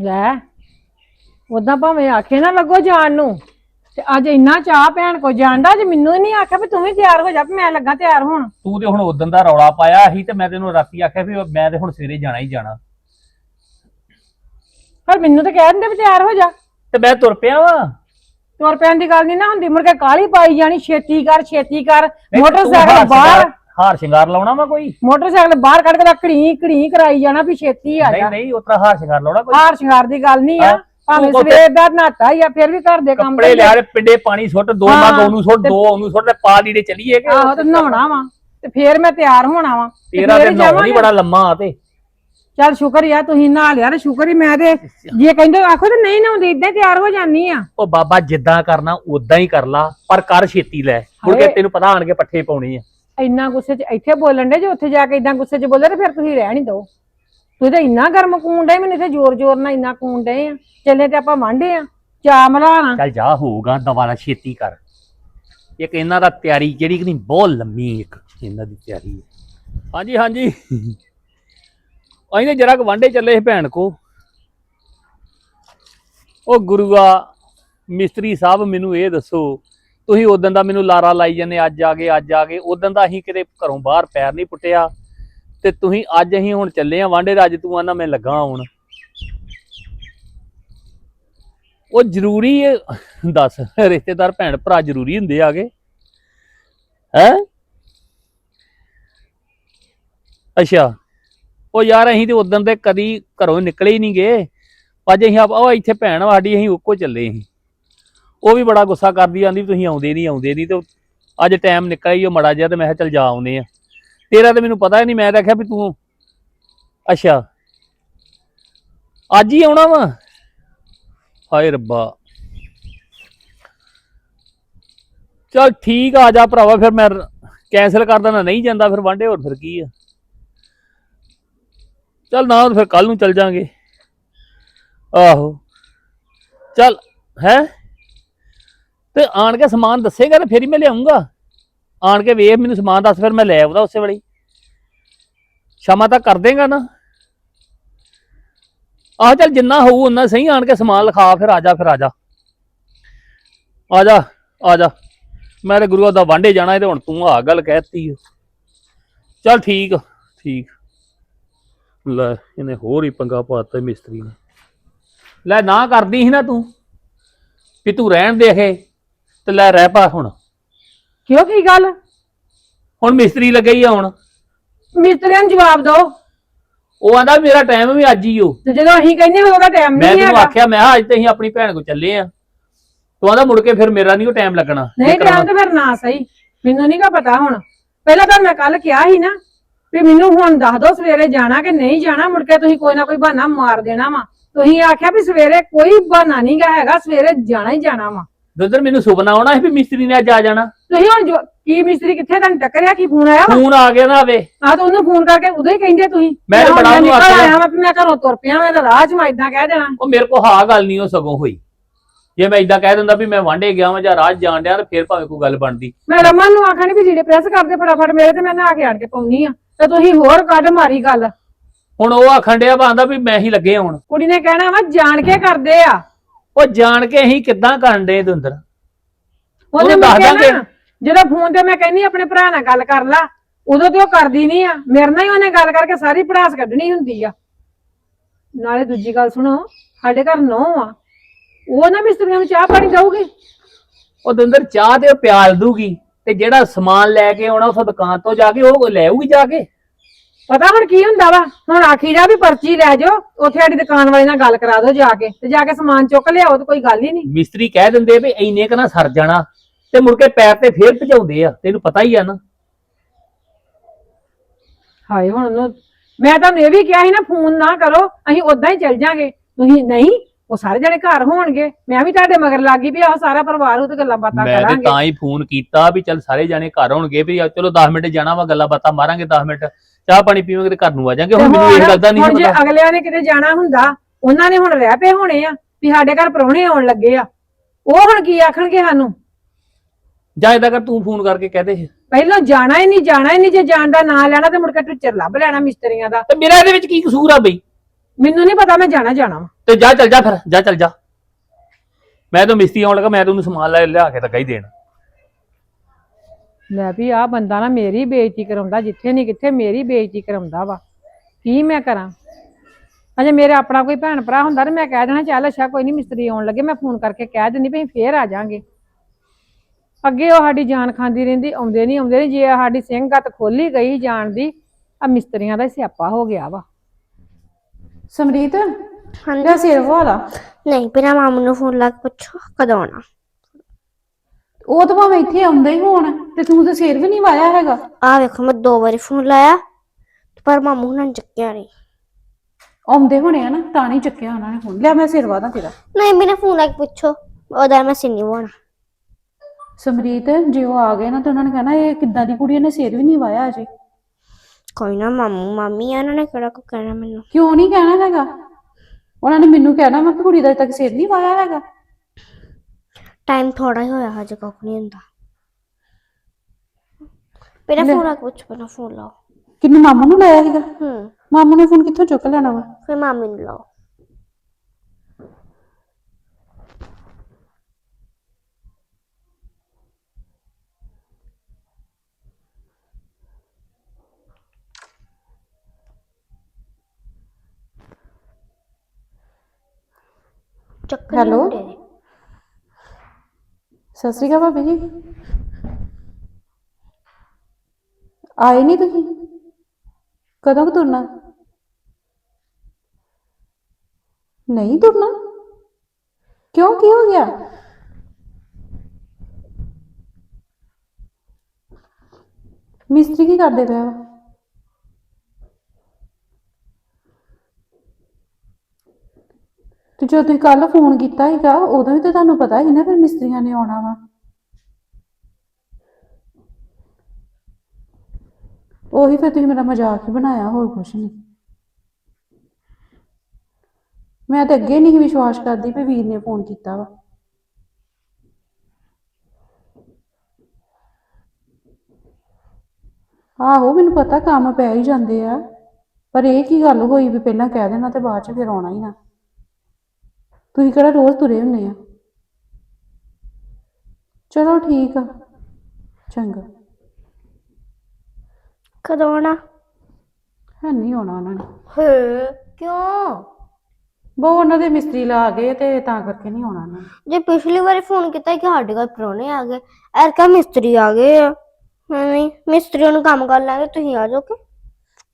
ਲੈ ਉਦਾਂ ਭਾਵੇਂ ਆਖੇ ਨਾ ਲੱਗੋ ਜਾਣ ਨੂੰ। ਤੇ ਅੱਜ ਇੰਨਾ ਚਾਹ ਭੈਣ ਕੋ ਜਾਣਦਾ ਜੇ ਮੈਨੂੰ ਨਹੀਂ ਆਖਿਆ ਵੀ ਤੂੰ ਵੀ ਤਿਆਰ ਹੋ ਜਾ ਵੀ ਮੈਂ ਲੱਗਾ ਤਿਆਰ ਹੋਣ। ਤੂੰ ਤੇ ਹੁਣ ਉਦੋਂ ਦਾ ਰੌਲਾ ਪਾਇਆ ਸੀ ਤੇ ਮੈਂ ਤੈਨੂੰ ਰਾਤੀ ਆਖਿਆ ਵੀ ਮੈਂ ਤੇ ਹੁਣ ਸਵੇਰੇ ਜਾਣਾ ਹੀ ਜਾਣਾ। ਪਰ ਮੈਨੂੰ ਤਾਂ ਕਹਿ ਦਿੰਦੇ ਵੀ ਤਿਆਰ ਹੋ ਜਾ। ਤੇ ਮੈਂ ਤੁਰ ਪਿਆ ਵਾ। ਤੁਰ ਪੈਣ ਦੀ ਗੱਲ ਨਹੀਂ ਨਾ ਹੁੰਦੀ ਮੁੜ ਕੇ ਕਾਲੀ ਪਾਈ ਜਾਣੀ ਛੇਤੀ ਕਰ ਛੇਤੀ ਕਰ ਮੋਟਰਸਾਈਕਲ ਹਾਰ ਬਾਹਰ। ਹਾਰ ਸ਼ਿੰਗਾਰ ਲਾਉਣਾ ਵਾ ਕੋਈ? ਮੋਟਰਸਾਈਕਲ ਬਾਹਰ ਕੱਢ ਕੇ ਘੜੀ ਘੜੀ ਕਰਾਈ ਜਾਣਾ ਵੀ ਛੇਤੀ ਆ ਨਹੀਂ ਜਾ। ਨਹੀਂ ਉਤਰਾ ਹਾਰ ਸ਼ਿੰਗਾਰ ਲਾਉਣਾ ਕੋਈ? ਹਾਰ ਸ਼ਿੰਗਾਰ ਦੀ ਗੱਲ ਨਹੀਂ ਆ। ਹਾਂ, ਭਾਵੇਂ ਤੂੰ ਸਵੇਰ ਦਾ ਨਹਾਤਾ ਆ ਫਿਰ ਵੀ ਘਰ ਦੇ ਕੰਮ ਕੱਪੜੇ ਲਿਆ ਦੇ ਪਿੰਡੇ ਪਾਣੀ ਸੁੱਟ ਦੋ ਹਾਂ, ਮੱਗ ਉਹਨੂੰ ਸੁੱਟ ਤੇ- ਦੋ ਉਹਨੂੰ ਸੁੱਟ ਤੇ ਪਾ ਲੀੜੇ ਚੱਲੀਏ ਕਿ? ਆਹੋ ਤੇ ਨਹਾਉਣਾ ਵਾ ਤੇ ਫੇਰ ਮੈਂ ਤਿਆਰ ਹੋਣਾ ਵਾ ਤੇ ਤੇਰਾ ਤੇ ਨੌ ਨਹੀਂ। ਬੜਾ ਲੰਮਾ ਆ ਤੇ। ਚੱਲ ਸ਼ੁਕਰ ਯਾ ਤੁਸੀਂ ਨਹਾ ਲਿਆ ਤੇ ਸ਼ੁਕਰ ਹੀ ਮੈਂ ਤੇ ਜੇ ਕਹਿੰਦੇ ਆਖੋ ਤੇ ਨਹੀਂ ਨਹਾਉਂਦੀ ਇਦਾਂ ਤਿਆਰ ਹੋ ਜਾਨੀ ਆ। ਉਹ ਬਾਬਾ ਜਿੱਦਾਂ ਕਰਨਾ ਉਦਾਂ ਹੀ ਕਰ ਲਾ ਪਰ ਕਰ ਛੇਤੀ ਲੈ। ਮੁੜ ਕੇ ਹਾਏ। ਤੈਨੂੰ ਪਤਾ ਆਣ ਕੇ ਪੱਠੇ ਪਾਉਣੇ ਆ। ਇੰਨਾ ਗੁੱਸੇ 'ਚ ਇੱਥੇ ਬੋਲਣ ਦੇ ਜੇ ਉੱਥੇ ਜਾ ਕੇ ਇਦਾਂ ਗੁੱਸੇ 'ਚ ਬੋਲੇ ਤੇ ਫਿਰ ਤੁਸੀਂ ਰਹਿ ਨਹੀਂ ਦੋ ਤੁਸੀਂ ਤਾਂ ਇੰਨਾ ਗਰਮ ਕੂਣ ਡੇ ਮੈਨੂੰ ਇੱਥੇ ਜ਼ੋਰ ਜ਼ੋਰ ਨਾਲ ਇੰਨਾ ਕੂਣ ਡੇ ਆ। ਚੱਲੇ ਤੇ ਆਪਾਂ ਵਾਂਢੇ ਆ ਚਾ ਮਲਾਣਾ ਚੱਲ ਜਾ ਹੋਊਗਾ ਦੁਬਾਰਾ ਛੇਤੀ ਕਰ। ਇੱਕ ਇਹਨਾਂ ਦਾ ਤਿਆਰੀ ਜਿਹੜੀ ਕਿ ਨਹੀਂ ਬਹੁਤ ਲੰਮੀ ਇੱਕ ਇਹਨਾਂ ਦੀ ਤਿਆਰੀ ਹੈ। ਹਾਂਜੀ ਹਾਂਜੀ। ਅਸੀਂ ਜਰਾ ਕੁ ਵਾਂਡੇ ਚੱਲੇ ਸੀ ਭੈਣ ਕੋ। ਉਹ ਗੁਰੂਆ ਮਿਸਤਰੀ ਸਾਹਿਬ ਮੈਨੂੰ ਇਹ ਦੱਸੋ ਤੁਸੀਂ ਉਦੋਂ ਦਾ ਮੈਨੂੰ ਲਾਰਾ ਲਾਈ ਜਾਂਦੇ, ਅੱਜ ਆ ਗਏ, ਅੱਜ ਆ ਗਏ ਉਦੋਂ ਦਾ ਅਸੀਂ ਕਿਤੇ ਘਰੋਂ ਬਾਹਰ ਪੈਰ ਨਹੀਂ ਪੁੱਟਿਆ। ਤੇ ਤੁਸੀਂ ਅੱਜ ਅਸੀਂ ਹੁਣ ਚੱਲੇ ਆ ਵਾਂਡੇ ਰਾਜ ਅੱਜ ਤੂੰ ਆਨਾ ਮੈਂ ਲੱਗਾ ਆਉਣ ਉਹ ਜ਼ਰੂਰੀ ਹੈ ਦੱਸ, ਰਿਸ਼ਤੇਦਾਰ ਭੈਣ ਭਰਾ ਜ਼ਰੂਰੀ ਹੁੰਦੇ ਆਗੇ? ਹੈ? ਅੱਛਾ, ਉਹ ਯਾਰ ਅਸੀਂ ਤੇ ਉਦੋਂ ਦੇ ਕਦੀ ਘਰੋਂ ਨਿਕਲੇ ਹੀ ਨਹੀਂ ਗਏ। ਅੱਜ ਅਸੀਂ ਆਪ, ਉਹ ਇੱਥੇ ਭੈਣ ਸਾਡੀ, ਅਸੀਂ ਉੱਕੋ ਚੱਲੇ ਅਸੀਂ ਉਹ ਵੀ ਬੜਾ ਗੁੱਸਾ ਕਰਦੀ ਆਂਦੀ ਤੁਸੀਂ ਆਉਂਦੇ ਨਹੀਂ ਆਉਂਦੇ ਨਹੀਂ ਤੇ ਅੱਜ ਟਾਈਮ ਨਿਕਲਿਆ ਹੀ ਉਹ ਮੜਾ ਜਿਹਾ ਤੇ ਮੈਂ ਕਿਹਾ ਚੱਲ ਜਾ ਆਉਂਦੇ ਆ ਤੇਰਾ ਤੇ ਮੈਨੂੰ ਪਤਾ ਹੀ ਨਹੀਂ ਮੈਂ ਤਾਂ ਆਖਿਆ ਵੀ ਤੂੰ ਅੱਛਾ ਅੱਜ ਹੀ ਆਉਣਾ ਵਾ? ਹਾਏ ਰੱਬਾ। ਚਲ ਠੀਕ ਆ, ਜਾ ਭਰਾਵਾ ਫਿਰ ਮੈਂ ਕੈਨਸਲ ਕਰ ਦੇਣਾ ਨਹੀਂ ਜਾਂਦਾ ਫਿਰ ਵਾਂਡੇ ਹੋਰ ਫਿਰ ਕੀ ਆ? ਚਲ ਨਾ ਫਿਰ ਕੱਲ ਨੂੰ ਚੱਲ ਜਾਾਂਗੇ। ਆਹੋ। ਚਲ ਹੈ? ਤੇ ਆਣ ਕੇ ਸਮਾਨ ਦੱਸੇਗਾ ਤੇ ਫਿਰ ਹੀ ਮੈਂ ਲਿਆਉਂਗਾ। ਆਣ ਕੇ ਵੇਖ, ਮੈਨੂੰ ਸਮਾਨ ਦੱਸ, ਫਿਰ ਮੈਂ ਲੈ ਆਉਂਦਾ ਉਸੇ ਵੇਲੇ ਹੀ। ਸ਼ਾਮਾਂ ਤੱਕ ਕਰ ਦੇਗਾ ਨਾ। ਆਹ ਚੱਲ ਜਿੰਨਾ ਹੋਊ ਉਹਨਾਂ ਸਹੀ, ਆਣ ਕੇ ਸਮਾਨ ਲਿਖਾ, ਫਿਰ ਆ ਜਾ, ਫਿਰ ਆ ਜਾ। ਆ ਜਾ ਆ ਜਾ। ਮੈਂ ਤੇ ਗੁਰੂ ਦਾ ਵਾਂਡੇ ਜਾਣਾ ਤੇ ਹੁਣ ਤੂੰ ਆ ਗੱਲ ਕਹਿਤੀ। ਓ। ਚੱਲ ਠੀਕ ਠੀਕ। ਲੈ, ਇਹਨੇ ਹੋਰ ਹੀ ਪੰਗਾ ਪਾਤਾ ਮਿਸਤਰੀ ਨੇ। ਲੈ, ਨਾ ਕਰਦੀ ਸੀ ਨਾ ਤੂੰ। ਵੀ ਤੂੰ ਰਹਿਣ ਦੇ ਇਹ। ਤੇ ਲੈ ਰਹਿ ਪਾ ਹੁਣ। ਕਿਉਂ ਕੀ ਗੱਲ? ਹੁਣ ਮਿਸਤਰੀ ਲੱਗਾ ਹੀ ਆ ਹੁਣ। ਮਿਸਤਰੀਆਂ ਨੂੰ ਜਵਾਬ ਦਿਓ। ਉਹ ਆਂਦਾ ਮੇਰਾ ਟਾਈਮ ਵੀ ਅੱਜ ਹੀ ਹੋ ਤੇ ਜਦੋਂ ਅਸੀਂ ਕਹਿੰਦੇ ਉਹਦਾ ਟਾਈਮ ਮੈਂ ਨਹੀਂ ਤੈਨੂੰ ਹੈਗਾ। ਆਖਿਆ ਮੈਂ ਕਿਹਾ ਅੱਜ ਤੇ ਅਸੀਂ ਆਪਣੀ ਭੈਣ ਕੋ ਚੱਲੇ ਆ। ਤੂੰ ਆਂਦਾ ਮੁੜ ਕੇ ਫਿਰ ਮੇਰਾ ਨਹੀਂ ਉਹ ਟਾਈਮ ਲੱਗਣਾ ਨਹੀਂ। ਟਾਈਮ ਤੇ ਫਿਰ ਨਾ ਸਹੀ। ਮੈਨੂੰ ਨਹੀਂ ਕਾ ਪਤਾ ਹੁਣ। ਪਹਿਲਾਂ ਤਾਂ ਮੈਂ ਕੱਲ ਕਿਹਾ ਸੀ ਨਾ ਵੀ ਮੈਨੂੰ ਹੁਣ ਦੱਸ ਦਿਓ ਸਵੇਰੇ ਜਾਣਾ ਕਿ ਨਹੀਂ ਜਾਣਾ ਮੁੜ ਕੇ ਤੁਸੀਂ ਕੋਈ ਨਾ ਕੋਈ ਬਹਾਨਾ ਮਾਰ ਦੇਣਾ ਵਾ। ਤੁਸੀਂ ਆਖਿਆ ਵੀ ਸਵੇਰੇ ਕੋਈ ਬਹਾਨਾ ਨਹੀਂਗਾ ਹੈਗਾ ਸਵੇਰੇ ਜਾਣਾ ਹੀ ਜਾਣਾ ਵਾ। ਦੁੱਧਰ ਮੈਨੂੰ ਸੁਪਨਾ ਆਉਣਾ ਸੀ ਵੀ ਮਿਸਤਰੀ ਨੇ ਅੱਜ ਆ ਜਾਣਾ। ਤੁਸੀਂ ਹੁਣ ਜੋ- ਕੀ ਮਿਸਤਰੀ ਕਿੱਥੇ? ਤੁਹਾਨੂੰ ਟੱਕਰਿਆ ਕੀ ਫੋਨ ਆਇਆ ਫੋਨ ਆ ਗਿਆ ਨਾ ਆਵੇ। ਆ ਤਾਂ ਉਹਨੂੰ ਫੋਨ ਕਰਕੇ ਉਦੋਂ ਹੀ ਕਹਿੰਦੇ ਤੁਸੀਂ। ਮੈਂ ਤਾਂ ਬੜਾ ਉਹਨੂੰ ਆਖਿਆ। ਆਇਆ ਵਾਂ ਵੀ ਮੈਂ ਘਰੋਂ ਤੁਰ ਪਿਆ ਮੈਂ ਤਾਂ ਰਾਹ 'ਚ ਮੈਂ ਇਦਾਂ ਕਹਿ ਦੇਣਾ। ਉਹ ਮੇਰੇ ਕੋ ਹਾਂ ਗੱਲ ਨਹੀਂ ਉਹ ਸਗੋਂ ਹੋਈ। ਜੇ ਮੈਂ ਇਦਾਂ ਕਹਿ ਦਿੰਦਾ ਵੀ ਮੈਂ ਵਾਂਡੇ ਗਿਆ ਵਾਂ ਜਾਂ ਰਾਜ ਜਾਣ ਡਿਆ ਤਾਂ ਫਿਰ ਭਾਵੇਂ ਕੋਈ ਗੱਲ ਬਣਦੀ। ਮੈਂ ਰਮਨ ਨੂੰ ਆਖਣੀ ਵੀ ਜਿਹੜੇ ਪ੍ਰੈਸ ਕਰਦੇ ਫਟਾਫਟ ਮੇਰੇ ਤੇ ਮੈਂ ਨਹਾ ਕੇ ਆਣ ਕੇ ਪਾਉਣੀ ਆ। ਤੇ ਤੁਸੀਂ ਹੋਰ ਕੱਢ ਮਾਰੀ ਗੱਲ। ਹੁਣ ਉਹ ਆਖਣ ਡਿਆ ਬਾਂਦਾ ਵੀ ਮੈਂ ਹੀ ਲੱਗੇ ਹੁਣ। ਕੁੜੀ ਨੇ ਕਹਿਣਾ ਵਾ ਜਾਣ ਕੇ ਕਰਦੇ ਆ। ਉਹ ਜਾਣ ਕੇ ਅਸੀਂ ਕਿੱਦਾਂ ਕਰਨ ਦੇ ਦੁੰਦਰ ਉਹਨੇ ਉਹਨੂੰ ਦੱਸ ਦਾਂਗੇ। ਜਦੋਂ ਫੋਨ ਤੇ ਮੈਂ ਕਹਿੰਨੀ ਆਪਣੇ ਭਰਾ ਨਾਲ ਗੱਲ ਕਰ ਲਾ ਉਦੋਂ ਤੇ ਉਹ ਕਰਦੀ ਨਹੀਂ ਆ। ਮੇਰੇ ਨਾਲ ਹੀ ਉਹਨੇ ਗੱਲ ਕਰਕੇ ਸਾਰੀ ਪੜਾਸ ਕੱਢਣੀ ਹੁੰਦੀ ਆ। ਨਾਲੇ ਦੂਜੀ ਗੱਲ ਸੁਣੋ ਸਾਡੇ ਘਰ ਨੌ ਆ। ਉਹ ਨਾ ਮਿਸਤਰੀਆਂ ਨੂੰ ਚਾਹ ਪਾਣੀ ਦਊਗੀ। ਉਹ ਦੁੰਦਰ ਚਾਹ ਤੇ ਉਹ ਪਿਆਲ ਦੂਗੀ ਤੇ ਜਿਹੜਾ ਸਮਾਨ ਲੈ ਕੇ ਆਉਣਾ ਉਸ ਦੁਕਾਨ ਤੋਂ ਜਾ ਕੇ ਉਹ ਲੈ ਆਊਗੀ ਜਾ ਕੇ? ਪਤਾ ਹੁਣ ਕੀ ਹੁੰਦਾ ਵਾ? ਹੁਣ ਆਖੀ ਜਾ ਵੀ ਪਰਚੀ ਲੈ ਜਾਓ ਉੱਥੇ ਸਾਡੀ ਦੁਕਾਨ ਵਾਲੇ ਨਾਲ ਗੱਲ ਕਰਾ ਦਿਓ ਜਾ ਕੇ ਤੇ ਜਾ ਕੇ ਸਮਾਨ ਚੁੱਕ ਲਿਆਓ ਤੇ ਕੋਈ ਗੱਲ ਹੀ ਨਹੀਂ। ਮਿਸਤਰੀ ਕਹਿ ਦਿੰਦੇ ਵੀ ਇੰਨੇ ਕ ਨਾ ਸਰ ਜਾਣਾ ਤੇ ਮੁੜ ਕੇ ਪੈਰ ਤੇ ਫੇਰ ਭਜਾਉਂਦੇ ਆ ਤੈਨੂੰ ਪਤਾ ਹੀ ਆ ਨਾ। ਹਾਏ ਹੁਣ ਉਹਨੂੰ ਮੈਂ ਤੁਹਾਨੂੰ ਇਹ ਵੀ ਕਿਹਾ ਸੀ ਨਾ ਫੋਨ ਨਾ ਕਰੋ ਅਸੀਂ ਉਦਾਂ ਹੀ ਚੱਲ ਜਾਾਂਗੇ। ਤੁਸੀਂ ਨਹੀਂ ਉਹ ਸਾਰੇ ਜਣੇ ਘਰ ਹੋਣਗੇ। ਮੈਂ ਵੀ ਤੁਹਾਡੇ ਮਗਰ ਲੱਗ ਗਈ ਵੀ ਆਹ ਸਾਰਾ ਪਰਿਵਾਰ ਉਹ ਤੇ ਗੱਲਾਂ ਬਾਤਾਂ ਮੈਂ ਤੇ ਕਰਾਂਗੇ। ਤਾਂ ਹੀ ਫੋਨ ਕੀਤਾ ਵੀ ਚੱਲ ਸਾਰੇ ਜਾਣੇ ਘਰ ਹੋਣਗੇ ਵੀ ਚਲੋ 10 ਮਿੰਟ ਜਾਣਾ ਵਾ ਗੱਲਾਂ ਬਾਤਾਂ ਮਾਰਾਂਗੇ 10 ਮਿੰਟ। ਚਾਹ ਪਾਣੀ ਪੀਵਾਂਗੇ ਤੇ ਘਰ ਨੂੰ ਆ ਜਾਾਂਗੇ। ਤੇ ਹੁਣ ਮੈਨੂੰ ਇਹ ਗੱਲ ਦਾ ਨਹੀਂ ਹੁਣ ਜੇ ਪਤਾ। ਅਗਲਿਆਂ ਨੇ ਕਿਤੇ ਜਾਣਾ ਹੁੰਦਾ ਉਹਨਾਂ ਨੇ ਹੁਣ ਰਹਿ ਪਏ ਹੋਣੇ ਆ ਵੀ ਸਾਡੇ ਘਰ ਪ੍ਰਾਹੁਣੇ ਆਉਣ ਲੱਗੇ ਆ। ਉਹ ਹੁਣ ਕੀ ਆਖਣਗੇ ਸਾਨੂੰ? ਜਾਂ ਕਰ ਤੂੰ ਫੋਨ ਕਰਕੇ ਕਹਿ ਦੇ। ਪਹਿਲਾਂ ਜਾਣਾ ਹੀ ਨਹੀਂ ਜਾਣਾ ਹੀ ਨਹੀਂ ਜੇ ਜਾਣ ਦਾ ਨਾਂ ਲੈਣਾ ਤੇ ਮੁੜ ਕੇ ਟੀਚਰ ਲੱਭ ਲੈਣਾ ਮਿਸਤਰੀਆਂ ਦਾ। ਤੇ ਮੇਰਾ ਇਹਦੇ ਵਿੱਚ ਕੀ ਕਸੂਰ ਆ ਬਈ? ਮੈਨੂੰ ਨਹੀਂ ਪਤਾ ਮੈਂ ਜਾਣਾ ਜਾਣਾ ਵਾ। ਤੇ ਜਾ ਚੱਲ ਜਾ ਫਿਰ ਜਾ ਚੱਲ ਜਾ। ਮੈਂ ਤਾਂ ਮਿਸਤਰੀ ਆਉਣ ਲੱਗਾ ਮੈਂ ਤਾਂ ਉਹਨੂੰ ਸਮਾਨ ਲੈ ਲਿਆ ਕੇ ਲੱਗਾ ਹੀ ਦੇਣ। ਲੈ ਵੀ ਆ ਬੰਦਾ ਨਾ ਮੇਰੀ ਬੇਇੱਜ਼ਤੀ ਕਰਾਉਂਦਾ ਜਿੱਥੇ ਨਹੀਂ ਕਿੱਥੇ ਮੇਰੀ ਬੇਇੱਜ਼ਤੀ ਕਰਾਉਂਦਾ ਵਾ। ਕੀ ਮੈਂ ਕਰਾਂ? ਅਜੇ ਮੇਰੇ ਆਪਣਾ ਕੋਈ ਭੈਣ ਭਰਾ ਹੁੰਦਾ ਤੇ ਮੈਂ ਕਹਿ ਦੇਣਾ ਚੱਲ ਅੱਛਾ ਕੋਈ ਨਹੀਂ ਮਿਸਤਰੀ ਆਉਣ ਲੱਗੇ ਮੈਂ ਫੋਨ ਕਰਕੇ ਕਹਿ ਦਿੰਦੀ ਅਸੀਂ ਫੇਰ ਆ ਜਾਾਂਗੇ। ਅੱਗੇ ਉਹ ਸਾਡੀ ਜਾਨ ਖਾਂਦੀ ਰਹਿੰਦੀ ਆਉਂਦੇ ਨਹੀਂ ਆਉਂਦੇ ਨਹੀਂ ਜੇ ਸਾਡੀ ਸਿੰਘਤ ਖੋਲੀ ਗਈ ਜਾਣ ਦੀ ਆ ਮਿਸਤਰੀਆਂ ਦਾ ਸਿਆਪਾ ਹੋ ਗਿਆ ਵਾ। ਸਮਰੀਤ ਹਾਂਜੀ ਸਿਰ ਵਾਲਾ ਨਹੀਂ ਪਹਿਲਾਂ ਮਾਮੂ ਨੂੰ ਫੋਨ ਲਾ ਕੇ ਪੁੱਛੋ ਕਦੋਂ ਆਉਣਾ? ਉਹ ਤਾਂ ਭਾਵੇਂ ਇੱਥੇ ਆਉਂਦਾ ਹੀ ਹੋਣ ਤੇ ਤੂੰ ਤਾਂ ਸਿਰ ਵੀ ਨਹੀਂ ਵਾਇਆ ਹੈਗਾ। ਆ ਵੇਖੋ ਮੈਂ ਦੋ ਵਾਰੀ ਫੋਨ ਲਾਇਆ ਪਰ ਮਾਮੂ ਹੁਣਾਂ ਨੇ ਚੱਕਿਆ ਨਹੀਂ। ਆਉਂਦੇ ਹੋਣੇ ਆ ਨਾ ਤਾਂ ਨਹੀਂ ਚੱਕਿਆ ਉਹਨਾਂ ਨੇ ਹੁਣ ਲਿਆ ਮੈਂ ਸਿਰ ਵਾਦਾ ਤੇਰਾ। ਨਹੀਂ ਮੈਨੇ ਫੋਨ ਲਾ ਕੇ ਪੁੱਛੋ ਉਹਦਾ ਮੈਂ ਸਿੰਨੀ ਹੋਣਾ ਸਮਰੀਤ ਜੇ ਉਹ ਆ ਗਏ ਨਾ ਤਾਂ ਉਹਨਾਂ ਨੇ ਕਹਿਣਾ ਇਹ ਕਿੱਦਾਂ ਦੀ ਕੁੜੀ ਨੇ ਸਿਰ ਵੀ ਨਹੀਂ ਵਾਇਆ ਅਜੇ। ਕੋਈ ਨਾ ਮਾਮੂ ਮਾਮੀ ਆ ਉਹਨਾਂ ਨੇ ਕਿਹੜਾ ਕੋ ਕਹਿਣਾ ਮੈਨੂੰ। ਕਿਉਂ ਨਹੀਂ ਕਹਿਣਾ ਹੈਗਾ? ਉਹਨਾਂ ਨੇ ਮੈਨੂੰ ਕਹਿਣਾ ਮੈਂ ਕਿ ਕੁੜੀ ਦਾ ਅਜੇ ਤੱਕ ਸਿਰ ਨਹੀਂ ਵਾਇਆ ਹੈਗਾ। ਟਾਈਮ ਥੋੜਾ ਹੀ ਹੋਇਆ ਹਜੇ ਕੁੱਖ ਨਹੀਂ ਹੁੰਦਾ ਪਹਿਲਾਂ ਫੋਨ ਲਾ ਕੇ ਪੁੱਛੋ ਪਹਿਲਾਂ ਫੋਨ ਲਾਓ ਕਿੰਨੇ ਮਾਮੂ ਨੂੰ ਲਾਇਆ ਸੀਗਾ ਹੂੰ ਮਾਮੂ ਨੇ ਫੋਨ ਕਿੱਥੋਂ ਚੁੱਕ ਲੈਣਾ ਵਾ ਫਿਰ ਮਾਮੀ ਨੂੰ ਲਾਓ ਚੱਕਰ Hello? ਨਹੀਂ ਹੁੰਦੇ। ਸਤਿ ਸ਼੍ਰੀ ਅਕਾਲ ਭਾਬੀ ਜੀ। ਆਏ ਨਹੀਂ ਤੁਸੀਂ? ਕਦੋਂ ਕੁ ਤੁਰਨਾ? ਨਹੀਂ ਤੁਰਨਾ। ਕਿਉਂ? ਕੀ ਹੋ ਗਿਆ? ਮਿਸਤਰੀ ਕੀ ਕਰਦੇ ਪਿਆ ਵਾ ਤੇ ਜਦੋਂ ਤੁਸੀਂ ਕੱਲ ਫੋਨ ਕੀਤਾ ਸੀਗਾ, ਉਦੋਂ ਵੀ ਤਾਂ ਤੁਹਾਨੂੰ ਪਤਾ ਸੀ ਨਾ ਫਿਰ ਮਿਸਤਰੀਆਂ ਨੇ ਆਉਣਾ ਵਾ। ਉਹੀ ਫਿਰ ਤੁਸੀਂ ਮੇਰਾ ਮਜ਼ਾਕ ਹੀ ਬਣਾਇਆ, ਹੋਰ ਕੁਛ ਨਹੀਂ। ਮੈਂ ਤਾਂ ਅੱਗੇ ਨਹੀਂ ਵਿਸ਼ਵਾਸ ਕਰਦੀ ਵੀ ਵੀਰ ਨੇ ਫੋਨ ਕੀਤਾ ਵਾ। ਆਹੋ, ਮੈਨੂੰ ਪਤਾ ਕੰਮ ਪੈ ਹੀ ਜਾਂਦੇ ਆ, ਪਰ ਇਹ ਕੀ ਗੱਲ ਹੋਈ ਵੀ ਪਹਿਲਾਂ ਕਹਿ ਦੇਣਾ ਤੇ ਬਾਅਦ ਚ ਫਿਰ ਆਉਣਾ ਹੀ ਨਾ। ਤੁਸੀਂ ਕਿਹੜਾ ਰੋਜ਼ ਤੁਰੇ ਹੁੰਨੇ ਆ? ਚਲੋ ਠੀਕ ਆ। ਚੰਗਾ। ਕਦੋਂ ਆਉਣਾ? ਹੈ ਨਹੀਂ ਆਉਣਾ ਉਹਨਾਂ ਨੇ। ਹੈ ਕਿਉਂ? ਬਹੁ ਉਹਨਾਂ ਦੇ ਮਿਸਤਰੀ ਲਾ ਗਏ ਤੇ ਤਾਂ ਕਰਕੇ ਨਹੀਂ ਆਉਣਾ ਉਹਨਾਂ ਨੇ। ਜੇ ਪਿਛਲੀ ਵਾਰੀ ਫੋਨ ਕੀਤਾ ਕਿ ਸਾਡੇ ਘਰ ਪ੍ਰਾਹੁਣੇ ਆ ਗਏ ਐਰਕਾ ਮਿਸਤਰੀ ਆ ਗਏ ਆ। ਨਹੀਂ ਮਿਸਤਰੀਆਂ ਨੂੰ ਕੰਮ ਕਰ ਲਾਂਗੇ ਤੁਸੀਂ ਆ ਜਾਓਗੇ।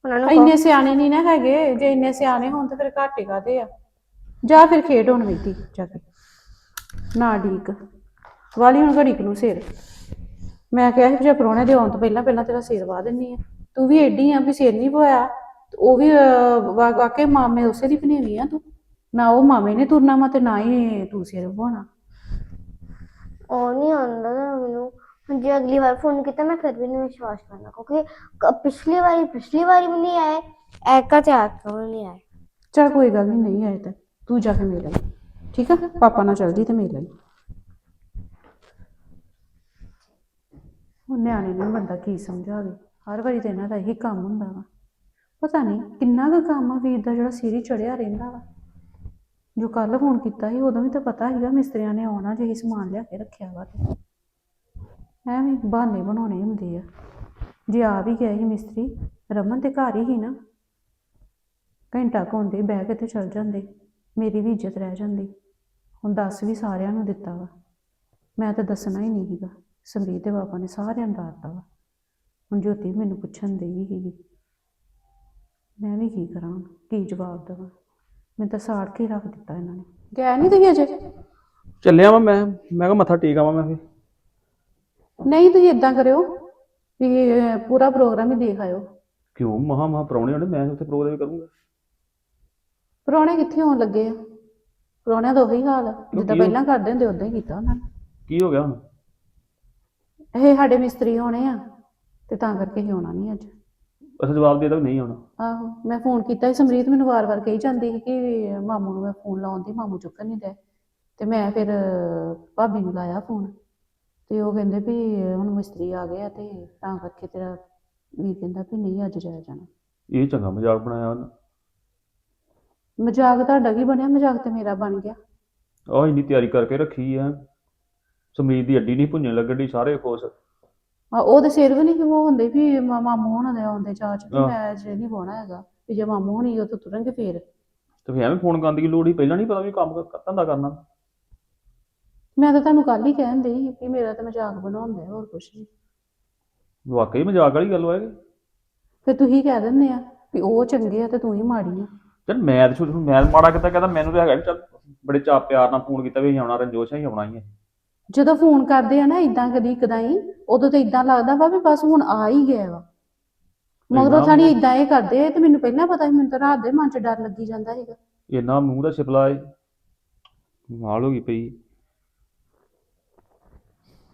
ਉਹਨਾਂ ਨੂੰ ਕਹੋ। ਇੰਨੇ ਸਿਆਣੇ ਨਹੀਂ ਨਾ ਹੈਗੇ ਜੇ ਇੰਨੇ ਸਿਆਣੇ ਹੋਣ ਤਾਂ ਫਿਰ ਘਾਟੇ ਕਾਦੇ ਆ? ਜਾ ਫਿਰ ਖੇਡ ਹੁਣ ਮਿੱਤੀ ਜਾ ਕੇ। ਨਾ ਢੀਕ ਵਾਲੀ ਹੁਣ ਘੜੀ ਕੁ ਨੂੰ ਸਿਰ। ਮੈਂ ਕਿਹਾ ਸੀ ਜੇ ਪ੍ਰਾਹੁਣੇ ਦੇ ਆਉਣ ਤੋਂ ਪਹਿਲਾਂ ਪਹਿਲਾਂ ਤੇਰਾ ਸਿਰ ਵਾ ਦਿੰਨੀ ਆ। ਤੂੰ ਵੀ ਐਡੀ ਆ ਵੀ ਸਿਰ ਨਹੀਂ ਪੋਇਆ ਉਹ ਵੀ ਅਹ, ਵਾ- ਵਾਕਈ ਮਾਮੇ ਉਸੇ ਦੀ ਬਣੇਵੀ ਆ ਤੂੰ। ਨਾ ਉਹ ਮਾਮੇ ਨੇ ਤੁਰਨਾ ਵਾ ਤੇ ਨਾ ਹੀ ਤੂੰ ਸਿਰ ਪਵਾਉਣਾ ਉਹ ਨਹੀਂ ਆਉਂਦਾ ਨਾ ਮੈਨੂੰ। ਹੁਣ ਜੇ ਅਗਲੀ ਵਾਰ ਫੋਨ ਕੀਤਾ ਮੈਂ ਫਿਰ ਵੀ ਨਹੀਂ ਵਿਸ਼ਵਾਸ ਕਰਨਾ। ਕਿਉਂਕਿ ਕ- ਪਿਛਲੀ ਵਾਰੀ ਪਿਛਲੀ ਵਾਰੀ ਵੀ ਨਹੀਂ ਆਏ। ਐਰਕਾ ਤੇ ਐਰਕਾ ਵੀ ਨਹੀਂ ਆਏ। ਚਲ ਕੋਈ ਗੱਲ ਨਹੀਂ ਨਹੀਂ ਆਏ ਤਾਂ। ਤੂੰ ਜਾ ਕੇ ਮਿਲ ਲੈ ਠੀਕ ਆ? ਪਾਪਾ ਨਾਲ ਚਲਦੀ ਤੇ ਮਿਲ ਲੈ ਉਹ ਨਿਆਣੇ ਨੂੰ ਬੰਦਾ ਕੀ ਸਮਝਾਵੇ? ਹਰ ਵਾਰੀ ਤੇ ਇਹਨਾਂ ਦਾ ਇਹੀ ਕੰਮ ਹੁੰਦਾ ਵਾ। ਪਤਾ ਨਹੀਂ ਕਿੰਨਾ ਕੁ ਕੰਮ ਆ ਵੀਰ ਦਾ ਜਿਹੜਾ ਸਿਰ ਚੜਿਆ ਰਹਿੰਦਾ ਵਾ। ਜੋ ਕੱਲ ਫੋਨ ਕੀਤਾ ਸੀ, ਉਦੋਂ ਵੀ ਤਾਂ ਪਤਾ ਸੀਗਾ ਮਿਸਤਰੀਆਂ ਨੇ ਆਉਣਾ ਜਿਹੀ ਸਮਾਨ ਲਿਆ ਕੇ ਰੱਖਿਆ ਵਾ ਤੇ। ਐਵੇਂ ਬਹਾਨੇ ਬਣਾਉਣੇ ਹੁੰਦੇ ਆ। ਜੇ ਆ ਵੀ ਗਿਆ ਸੀ ਮਿਸਤਰੀ, ਰਮਨ ਤੇ ਘਰ ਹੀ ਸੀ ਨਾ। ਘੰਟਾ ਘੁੰਦੇ ਬਹਿ ਕੇ ਤੇ ਚਲ ਜਾਂਦੇ। ਮੇਰੀ ਵੀ ਇੱਜ਼ਤ ਰਹਿ ਜਾਂਦੀ। ਹੁਣ ਦੱਸ ਵੀ ਸਾਰਿਆਂ ਨੂੰ ਦਿੱਤਾ ਵਾ। ਮੈਂ ਤਾਂ ਦੱਸਣਾ ਹੀ ਨਹੀਂ ਸੀਗਾ। ਸਮਰੀਤ ਦੇ ਪਾਪਾ ਨੇ ਸਾਰਿਆਂ ਨੂੰ ਦੱਸਤਾ ਵਾ। ਹੁਣ ਜੋਤੀ ਵੀ ਮੈਨੂੰ ਪੁੱਛਣ ਡਈ ਸੀਗੀ ਮੈਂ ਵੀ ਕੀ ਕਰਾਂ ਕੀ ਜਵਾਬ ਦੇਵਾਂ? ਮੈਂ ਤਾਂ ਸਾੜ ਕੇ ਰੱਖ ਦਿੱਤਾ ਇਹਨਾਂ ਨੇ। ਗਿਆ ਨਹੀਂ ਤੁਸੀਂ ਅਜੇ? ਚੱਲਿਆ ਵਾ ਮੈਂ। ਮੈਂ ਕਿਹਾ ਮੱਥਾ ਟੇਕ ਆਵਾਂ ਮੈਂ ਫਿਰ। ਨਹੀਂ ਤੁਸੀਂ ਇਦਾਂ ਕਰਿਓ ਵੀ ਅਹ, ਪੂਰਾ ਪ੍ਰੋਗਰਾਮ ਹੀ ਦੇਖ ਆਇਓ। ਕਿਉਂ? ਮਹਾ ਮਹਾ ਪ੍ਰਾਹੁਣੇ ਹੋਣੇ ਮੈਂ ਉੱਥੇ ਪ੍ਰੋਗਰਾਮ ਕਰੂੰਗਾ। ਪ੍ਰਾਹੁਣੇ ਕਿੱਥੇ ਹੋਣ ਲੱਗੇ ਆ? ਪ੍ਰਾਹੁਣਿਆਂ ਦਾ ਉਹੀ ਹਾਲ ਆ। ਜਿੱਦਾਂ ਕੀ ਹੋ- ਪਹਿਲਾਂ ਕਰਦੇ ਹੁੰਦੇ ਉਦਾਂ ਹੀ ਕੀਤਾ ਉਹਨਾਂ ਨੇ। ਕੀ ਹੋ ਗਿਆ ਹੁਣ? ਇਹ ਸਾਡੇ ਮਿਸਤਰੀ ਹੋਣੇ ਆ ਤੇ ਤਾਂ ਕਰਕੇ ਹੀ ਆਉਣਾ ਨਹੀਂ ਅੱਜ। ਅਸਾਂ ਜਵਾਬ ਦੇ ਤਾ ਵੀ ਨਹੀਂ ਆਉਣਾ। ਆਹੋ ਮੈਂ ਫੋਨ ਕੀਤਾ ਸੀ ਸਮਰੀਤ ਮੈਨੂੰ ਵਾਰ-ਵਾਰ ਕਹੀ ਜਾਂਦੀ ਸੀ ਕਿ ਮਾਮੂ ਨੂੰ ਮੈਂ ਫੋਨ ਲਾਉਂਦੀ ਮਾਮੂ ਚੁੱਕਣ ਨਹੀਂ ਦੇ। ਤੇ ਮੈਂ ਫਿਰ ਅਹ, ਭਾਬੀ ਨੂੰ ਲਾਇਆ ਫੋਨ ਤੇ ਉਹ ਕਹਿੰਦੇ ਵੀ ਹੁਣ ਮਿਸਤਰੀ ਆ ਗਏ ਆ ਤੇ ਤਾਂ ਕਰਕੇ ਤੇਰਾ ਵੀਰ ਕਹਿੰਦਾ ਵੀ ਨਹੀਂ ਅੱਜ ਜਾਇਆ ਜਾਣਾ। ਇਹ ਚੰਗਾ ਮਜ਼ਾਕ ਬਣਾਇਆ ਉਹਨਾਂ। ਮਜ਼ਾਕ ਤੁਹਾਡਾ ਕੀ ਬਣਿਆ? ਮਜ਼ਾਕ ਤੇ ਮੇਰਾ ਬਣ ਗਿਆ। ਆਹ ਇੰਨੀ ਤਿਆਰੀ ਕਰਕੇ ਰੱਖੀ ਆ। ਸਮਰੀਤ ਦੀ ਅੱਡੀ ਨਹੀਂ ਭੁੰਜਣ ਲੱਗਣ ਦੀ ਸਾਰੇ ਖੁਸ਼। ਆ ਉਹ ਤੇ ਸਿਰ ਵੀ ਨਹੀਂ ਉਹ ਹੁੰਦੇ ਵੀ ਮਾ- ਮਾਮੂ ਹੋਣਾ ਦੇ ਆਉਂਦੇ ਚਾਚ ਵੀ ਆਹ। ਮੈਂ ਜੇ ਨਹੀਂ ਪਾਉਣਾ ਹੈਗਾ ਵੀ ਜੇ ਮਾਮੂ ਹੋਣੀ ਉਹ ਤਾਂ ਤੁਰਨਗੇ ਫੇਰ। ਤੇ ਫਿਰ ਐਵੇਂ ਫੋਨ ਕਰਨ ਦੀ ਲੋੜ ਹੀ ਪਹਿਲਾਂ ਨਹੀਂ ਪਤਾ ਵੀ ਕੰਮ ਕਰ- ਧੰਦਾ ਕਰਨਾ। ਮੈਂ ਤਾਂ ਤੁਹਾਨੂੰ ਕੱਲ ਹੀ ਕਹਿਣ ਡਈ ਸੀ ਵੀ ਮੇਰਾ ਤਾਂ ਮਜ਼ਾਕ ਬਣਾਉਂਦਾ ਹੋਰ ਕੁਛ ਨਹੀਂ ਵਾਕਈ ਮਜ਼ਾਕ ਵਾਲੀ ਗੱਲ ਹੋਏ ਫਿਰ ਤੁਸੀਂ ਕਹਿ ਦਿੰਦੇ ਆ ਵੀ ਉਹ ਚੰਗੇ ਆ ਤੇ ਤੂੰ ਹੀ ਮਾੜੀ ਆ। ਚੱਲ ਮੈਂ ਤਾਂ ਸ਼ੁਰੂ ਮੈਂ ਮਾੜਾ ਕੀਤਾ ਕਹਿੰਦਾ ਮੈਨੂੰ ਤਾਂ ਹੈਗਾ ਵੀ ਚੱਲ ਬੜੇ ਚਾਅ ਪਿਆਰ ਨਾਲ ਫੋਨ ਕੀਤਾ ਵੀ ਅਸੀਂ ਆਉਣਾ ਰੰਜੋਸ਼ ਅਸੀਂ ਆਉਣਾ ਹੀ ਹੈ ਜਦੋਂ ਫੋਨ ਕਰਦੇ ਆ ਨਾ ਇਦਾਂ ਕਦੀ ਕਦਾਈ ਉਦੋਂ ਤਾਂ ਇਦਾਂ ਲੱਗਦਾ ਵਾ ਵੀ ਬਸ ਹੁਣ ਆ ਹੀ ਗਿਆ ਵਾ। ਮਗਰੋਂ ਥਾਣੀ ਇਦਾਂ ਇਹ ਕਰਦੇ ਆ ਤੇ ਮੈਨੂੰ ਪਹਿਲਾਂ ਪਤਾ ਸੀ ਮੈਨੂੰ ਤਾਂ ਰਾਤ ਦੇ ਮਨ 'ਚ ਡਰ ਲੱਗੀ ਜਾਂਦਾ ਸੀਗਾ। ਇੰਨਾ ਮੂੰਹ ਦਾ ਛਿਪਲਾ ਏ ਮਾਲ ਹੋ ਗਈ ਪਈ।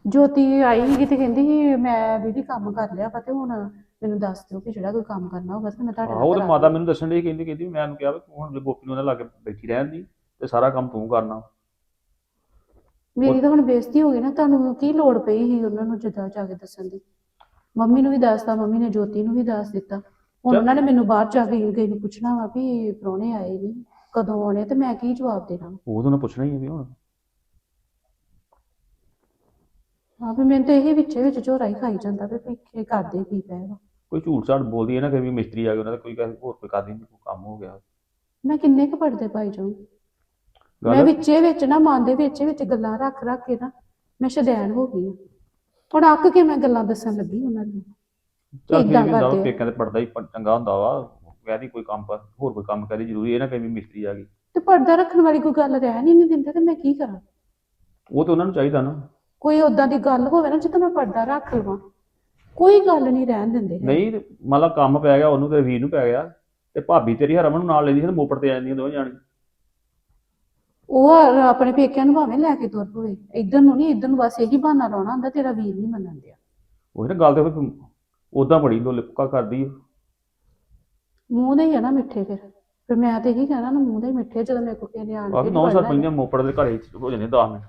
ਜੋਤੀ ਆਈ ਸੀਗੀ ਤੇ ਕਹਿੰਦੀ ਸੀ ਮੈਂ ਦੀਦੀ ਕੰਮ ਕਰ ਲਿਆ ਵਾ ਤੇ ਹੁਣ ਮੈਨੂੰ ਦੱਸ ਦਿਓ ਕਿ ਜਿਹੜਾ ਕੋਈ ਕੰਮ ਕਰਨਾ ਹੋਗਾ ਤੇ ਮੈਂ ਤੁਹਾਡੇ ਆਹੋ ਉਹ ਤਾਂ ਕਰਾ ਮਾਤਾ ਮੈਨੂੰ ਦੱਸਣ ਦੀ ਕਹਿੰਦੀ ਕਹਿੰਦੀ ਮੈਂ ਉਹਨੂੰ ਕਿਹਾ ਵੀ ਤੂੰ ਹੁਣ ਗੋਪੀ ਨੂੰ ਉਹਦੇ ਲਾਗੇ ਬੈਠੀ ਰਹਿਣ ਦੀ ਤੇ ਸਾਰਾ ਕੰਮ ਤੂੰ ਕਰਨਾ। ਮੇਰੀ ਤਾਂ ਹੁਣ ਬੇਇੱਜ਼ਤੀ ਹੋ ਗਈ ਨਾ ਤੁਹਾਨੂੰ ਕੀ ਲੋੜ ਪਈ ਸੀ ਉਹਨਾਂ ਨੂੰ ਜਿੱਦਾਂ ਜਾ ਕੇ ਦੱਸਣ ਦੀ? ਮੰਮੀ ਨੂੰ ਵੀ ਦੱਸਤਾ ਮੰਮੀ ਨੇ ਜੋਤੀ ਨੂੰ ਵੀ ਦੱਸ ਦਿੱਤਾ। ਹੁਣ ਚੱਲ। ਉਹਨਾਂ ਨੇ ਮੈਨੂੰ ਬਾਹਰ ਜਾ ਕੇ ਗਈ ਨੂੰ ਪੁੱਛਣਾ ਵਾ ਵੀ ਪ੍ਰਾਹੁਣੇ ਆਏ ਨਹੀਂ ਕਦੋਂ ਆਉਣੇ ਤੇ ਮੈਂ ਕੀ ਜਵਾਬ ਦੇਣਾ? ਉਹ ਤਾਂ ਉਹਨੇ ਪੁੱਛਣਾ ਹੀ ਹੈ ਵੀ ਹੁਣ। ਹਾਂ ਵੀ ਮੈਨੂੰ ਤਾਂ ਇਹ ਵਿੱਚੇ ਵਿੱਚ ਝੋਰਾ ਹੀ ਖਾਈ ਜਾਂਦਾ ਵੀ ਪਿੱਛੇ ਕਰਦੇ ਕੀ ਪਏ ਵਾ। ਕੋਈ ਝੂਠ ਝਾੜ ਬੋਲਦੀ ਹੈ ਨਾ ਕਿ ਵੀ ਮਿਸਤਰੀ ਆ ਗਿਆ ਉਹਨਾਂ ਦਾ ਕੋਈ ਕਹੇ ਹੋਰ ਕੋਈ ਕਰਦੀ ਨਹੀਂ ਕੋਈ ਕੰਮ ਹੋ ਗਿਆ। ਮੈਂ ਕਿੰਨੇ ਕੁ ਪੜਦੇ ਪਾਈ ਜਾਊਂ ਮੈਂ ਗੱਲ ਵਿੱਚੇ ਵਿੱਚ ਨਾ ਮਨ ਦੇ ਵਿੱਚ ਵਿੱਚ ਗੱਲਾਂ ਰੱਖ ਰੱਖ ਕੇ ਨਾ ਮੈਂ ਸ਼ਦੈਣ ਹੋ ਗਈ ਹਾਂ। ਹੁਣ ਅੱਕ ਕੇ ਮੈਂ ਗੱਲਾਂ ਦੱਸਣ ਲੱਗੀ ਉਹਨਾਂ ਨੂੰ। ਚੱਲ ਵਾ, ਕਰਦੇ ਆ। ਪੇਕਿਆਂ ਤੇ ਪੜਦਾ ਹੀ ਚੰਗਾ ਹੁੰਦਾ ਵਾ ਕਹਿੰਦੀ ਕੋਈ ਕੰਮ ਕਰ ਹੋਰ ਕੋਈ ਕੰਮ ਕਰੀ ਜ਼ਰੂਰੀ ਇਹ ਨਾ ਕਿ ਵੀ ਮਿਸਤਰੀ ਆ ਗਈ। ਤੇ ਪਰਦਾ ਰੱਖਣ ਵਾਲੀ ਕੋਈ ਗੱਲ ਰਹਿ ਨਹੀਂ ਦਿੰਦੇ ਤੇ ਮੈਂ ਕੀ ਕਰਾਂ? ਉਹ ਤਾਂ ਉਹਨਾਂ ਨੂੰ ਚਾਹੀਦਾ ਨਾ। ਕੋਈ ਉਦਾਂ ਦੀ ਗੱਲ ਹੋਵੇ ਨਾ ਜਿੱਦਾਂ ਮੈਂ ਪਰਦਾ ਰੱਖ ਲਵਾਂ। ਕੋਈ ਗੱਲ ਨਹੀਂ ਰਹਿਣ ਦਿੰਦੇ। ਨਹੀਂ ਤੇ ਮੰਨ ਲਾ ਕੰਮ ਪੈ ਗਿਆ ਉਹਨੂੰ ਤੇ ਵੀਰ ਨੂੰ ਪੈ ਗਿਆ ਤੇ ਭਾਬੀ ਤੇਰੀ ਹਰਮਨ ਨੂੰ ਨਾਲ ਲੈਂਦੀ ਸੀ ਤੇ ਮੋਪੜ ਤੇ ਆ ਜਾਂਦੀਆਂ ਦੋਵੇਂ ਜਾਣੀ ਉਹ ਆਪਣੇ ਪੇਕਿਆਂ ਨੂੰ ਭਾਵੇਂ ਲੈ ਕੇ ਤੁਰ ਪਵੇ। ਇੱਧਰ ਨੂੰ ਨਹੀਂ ਇੱਧਰ ਨੂੰ ਬਸ ਇਹੀ ਬਹਾਨਾ ਲਾਉਣਾ ਹੁੰਦਾ ਤੇਰਾ ਵੀਰ ਨਹੀਂ ਮੰਨਣ ਦਿਆ। ਉਹ ਨਾ ਗੱਲ ਤੇ ਫਿਰ ਉਦਾਂ ਬੜੀ ਲੋ ਲਿਪਕਾ ਕਰਦੀ ਆ। ਮੂੰਹ ਦੇ ਹੀ ਆ ਨਾ ਮਿੱਠੇ ਫਿਰ। ਫਿਰ ਮੈਂ ਤੇ ਇਹੀ ਕਹਿਣਾ ਨਾ ਮੂੰਹ ਦੇ ਹੀ ਮਿੱਠੇ ਜਦੋਂ ਮੇਰੇ ਕੋਲ ਕਿਸੇ ਨੇ ਆਣ ਆਹ ਕੇ ਨੌ ਸਾਲ ਪਹਿਲਾਂ ਮੋਪੜ ਦੇ ਘਰੇ ਹੋ ਜਾਂਦੇ 10 ਮਿੰਟ।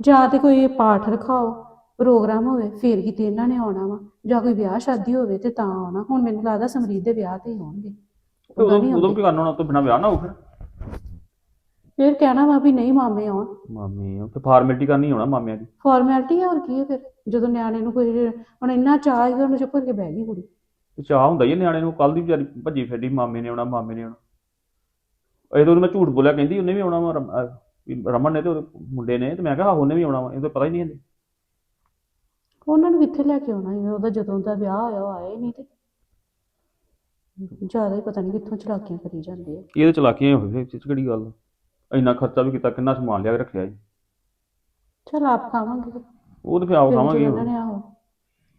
ਜਾਂ ਤੇ ਕੋਈ ਪਾਠ ਰਖਾਓ। ਪ੍ਰੋਗਰਾਮ ਹੋਵੇ ਫੇਰ ਕਿਤੇ ਇਹਨਾਂ ਨੇ ਆਉਣਾ ਵਾ। ਜਾਂ ਕੋਈ ਵਿਆਹ ਸ਼ਾਦੀ ਹੋਵੇ ਤੇ ਤਾਂ ਆਉਣਾ। ਹੁਣ ਮੈਨੂੰ ਲੱਗਦਾ ਸਮਰੀਤ ਦੇ ਵਿਆਹ ਤੇ ਹੀ ਤੇ ਉਦੋਂ ਉਦੋਂ ਨਹੀਂ ਉਦੋਂ ਕੀ ਕਰਨਾ ਉਹਨਾਂ ਤੋਂ ਬਿਨਾ ਵਿਆਹ ਨਾ ਹੋ ਫਿਰ। ਫਿਰ ਕਹਿਣਾ ਵਾ ਵੀ ਨਹੀਂ ਮਾਮੇ ਆਉਣ। ਮਾਮੀ ਉਹ ਤੇ ਫਾਰਮੈਲਿਟੀ ਕਰਨੀ ਹੋਣਾ ਮਾਮਿਆਂ ਦੀ। ਫਾਰਮੈਲਿਟੀ ਹੋਰ ਕੀ ਹੈ ਫਿਰ? ਜਦੋਂ ਨਿਆਣੇ ਨੂੰ ਕੋਈ ਹੁਣ ਇੰਨਾ ਚਾਹ ਹੈਗਾ ਉਹਨੂੰ ਚੁੱਪ ਕਰਕੇ ਬਹਿ ਗਈ ਕੁੜੀ। ਤੇ ਚਾਹ ਹੁੰਦਾ ਹੀ ਨਿਆਣੇ ਨੂੰ। ਕੱਲ ਦੀ ਵਿਚਾਰੀ ਭੱਜੀ ਫਿਰਦੀ ਮਾਮੇ ਨੇ ਆਉਣਾ ਮਾਮੇ ਨੇ ਆਉਣਾ। ਇਹ ਤਾਂ ਮੈਂ ਝੂਠ ਬੋਲਿਆ ਕਹਿੰਦੀ ਉਹਨੇ ਵੀ ਆਉਣਾ ਵਾ ਰਮਨ ਨੇ ਤੇ ਮੁੰਡੇ ਨੇ ਤੇ ਮੈਂ ਕਿਹਾ ਆਹੋ ਉਹਨੇ ਵੀ ਆਉਣਾ ਵਾ। ਇਹ ਤਾਂ ਪਤਾ ਹੀ ਨਹੀਂ ਇਹਦੇ ਉਹਨਾਂ ਨੂੰ ਕਿੱਥੇ ਲੈ ਕੇ ਆਉਣਾ ਸੀ ਉਹਦਾ ਜਦੋਂ ਦਾ ਵਿਆਹ ਹੋਇਆ ਉਹ ਆਏ ਨਹੀਂ ਤੇ ਜ਼ਿਆਦਾ ਹੀ ਪਤਾ ਨਹੀਂ ਕਿੱਥੋਂ ਚਲਾਕੀਆਂ ਕਰੀ ਜਾਂਦੇ ਆ ਇਹ ਤਾਂ ਚਲਾਕੀਆਂ ਹੋਈ ਫਿਰ ਇਹ 'ਚ ਕਿਹੜੀ ਗੱਲ? ਇੰਨਾ ਖਰਚਾ ਵੀ ਕੀਤਾ ਕਿੰਨਾ ਸਮਾਨ ਲਿਆ ਕੇ ਰੱਖਿਆ ਜੀ ਚਲ ਆਪ ਖਾਵਾਂਗੇ ਫਿਰ ਉਹ ਤਾਂ ਫਿਰ ਆਪ ਖਾਵਾਂਗੇ। ਉਹਨਾਂ ਨੇ ਆਹੋ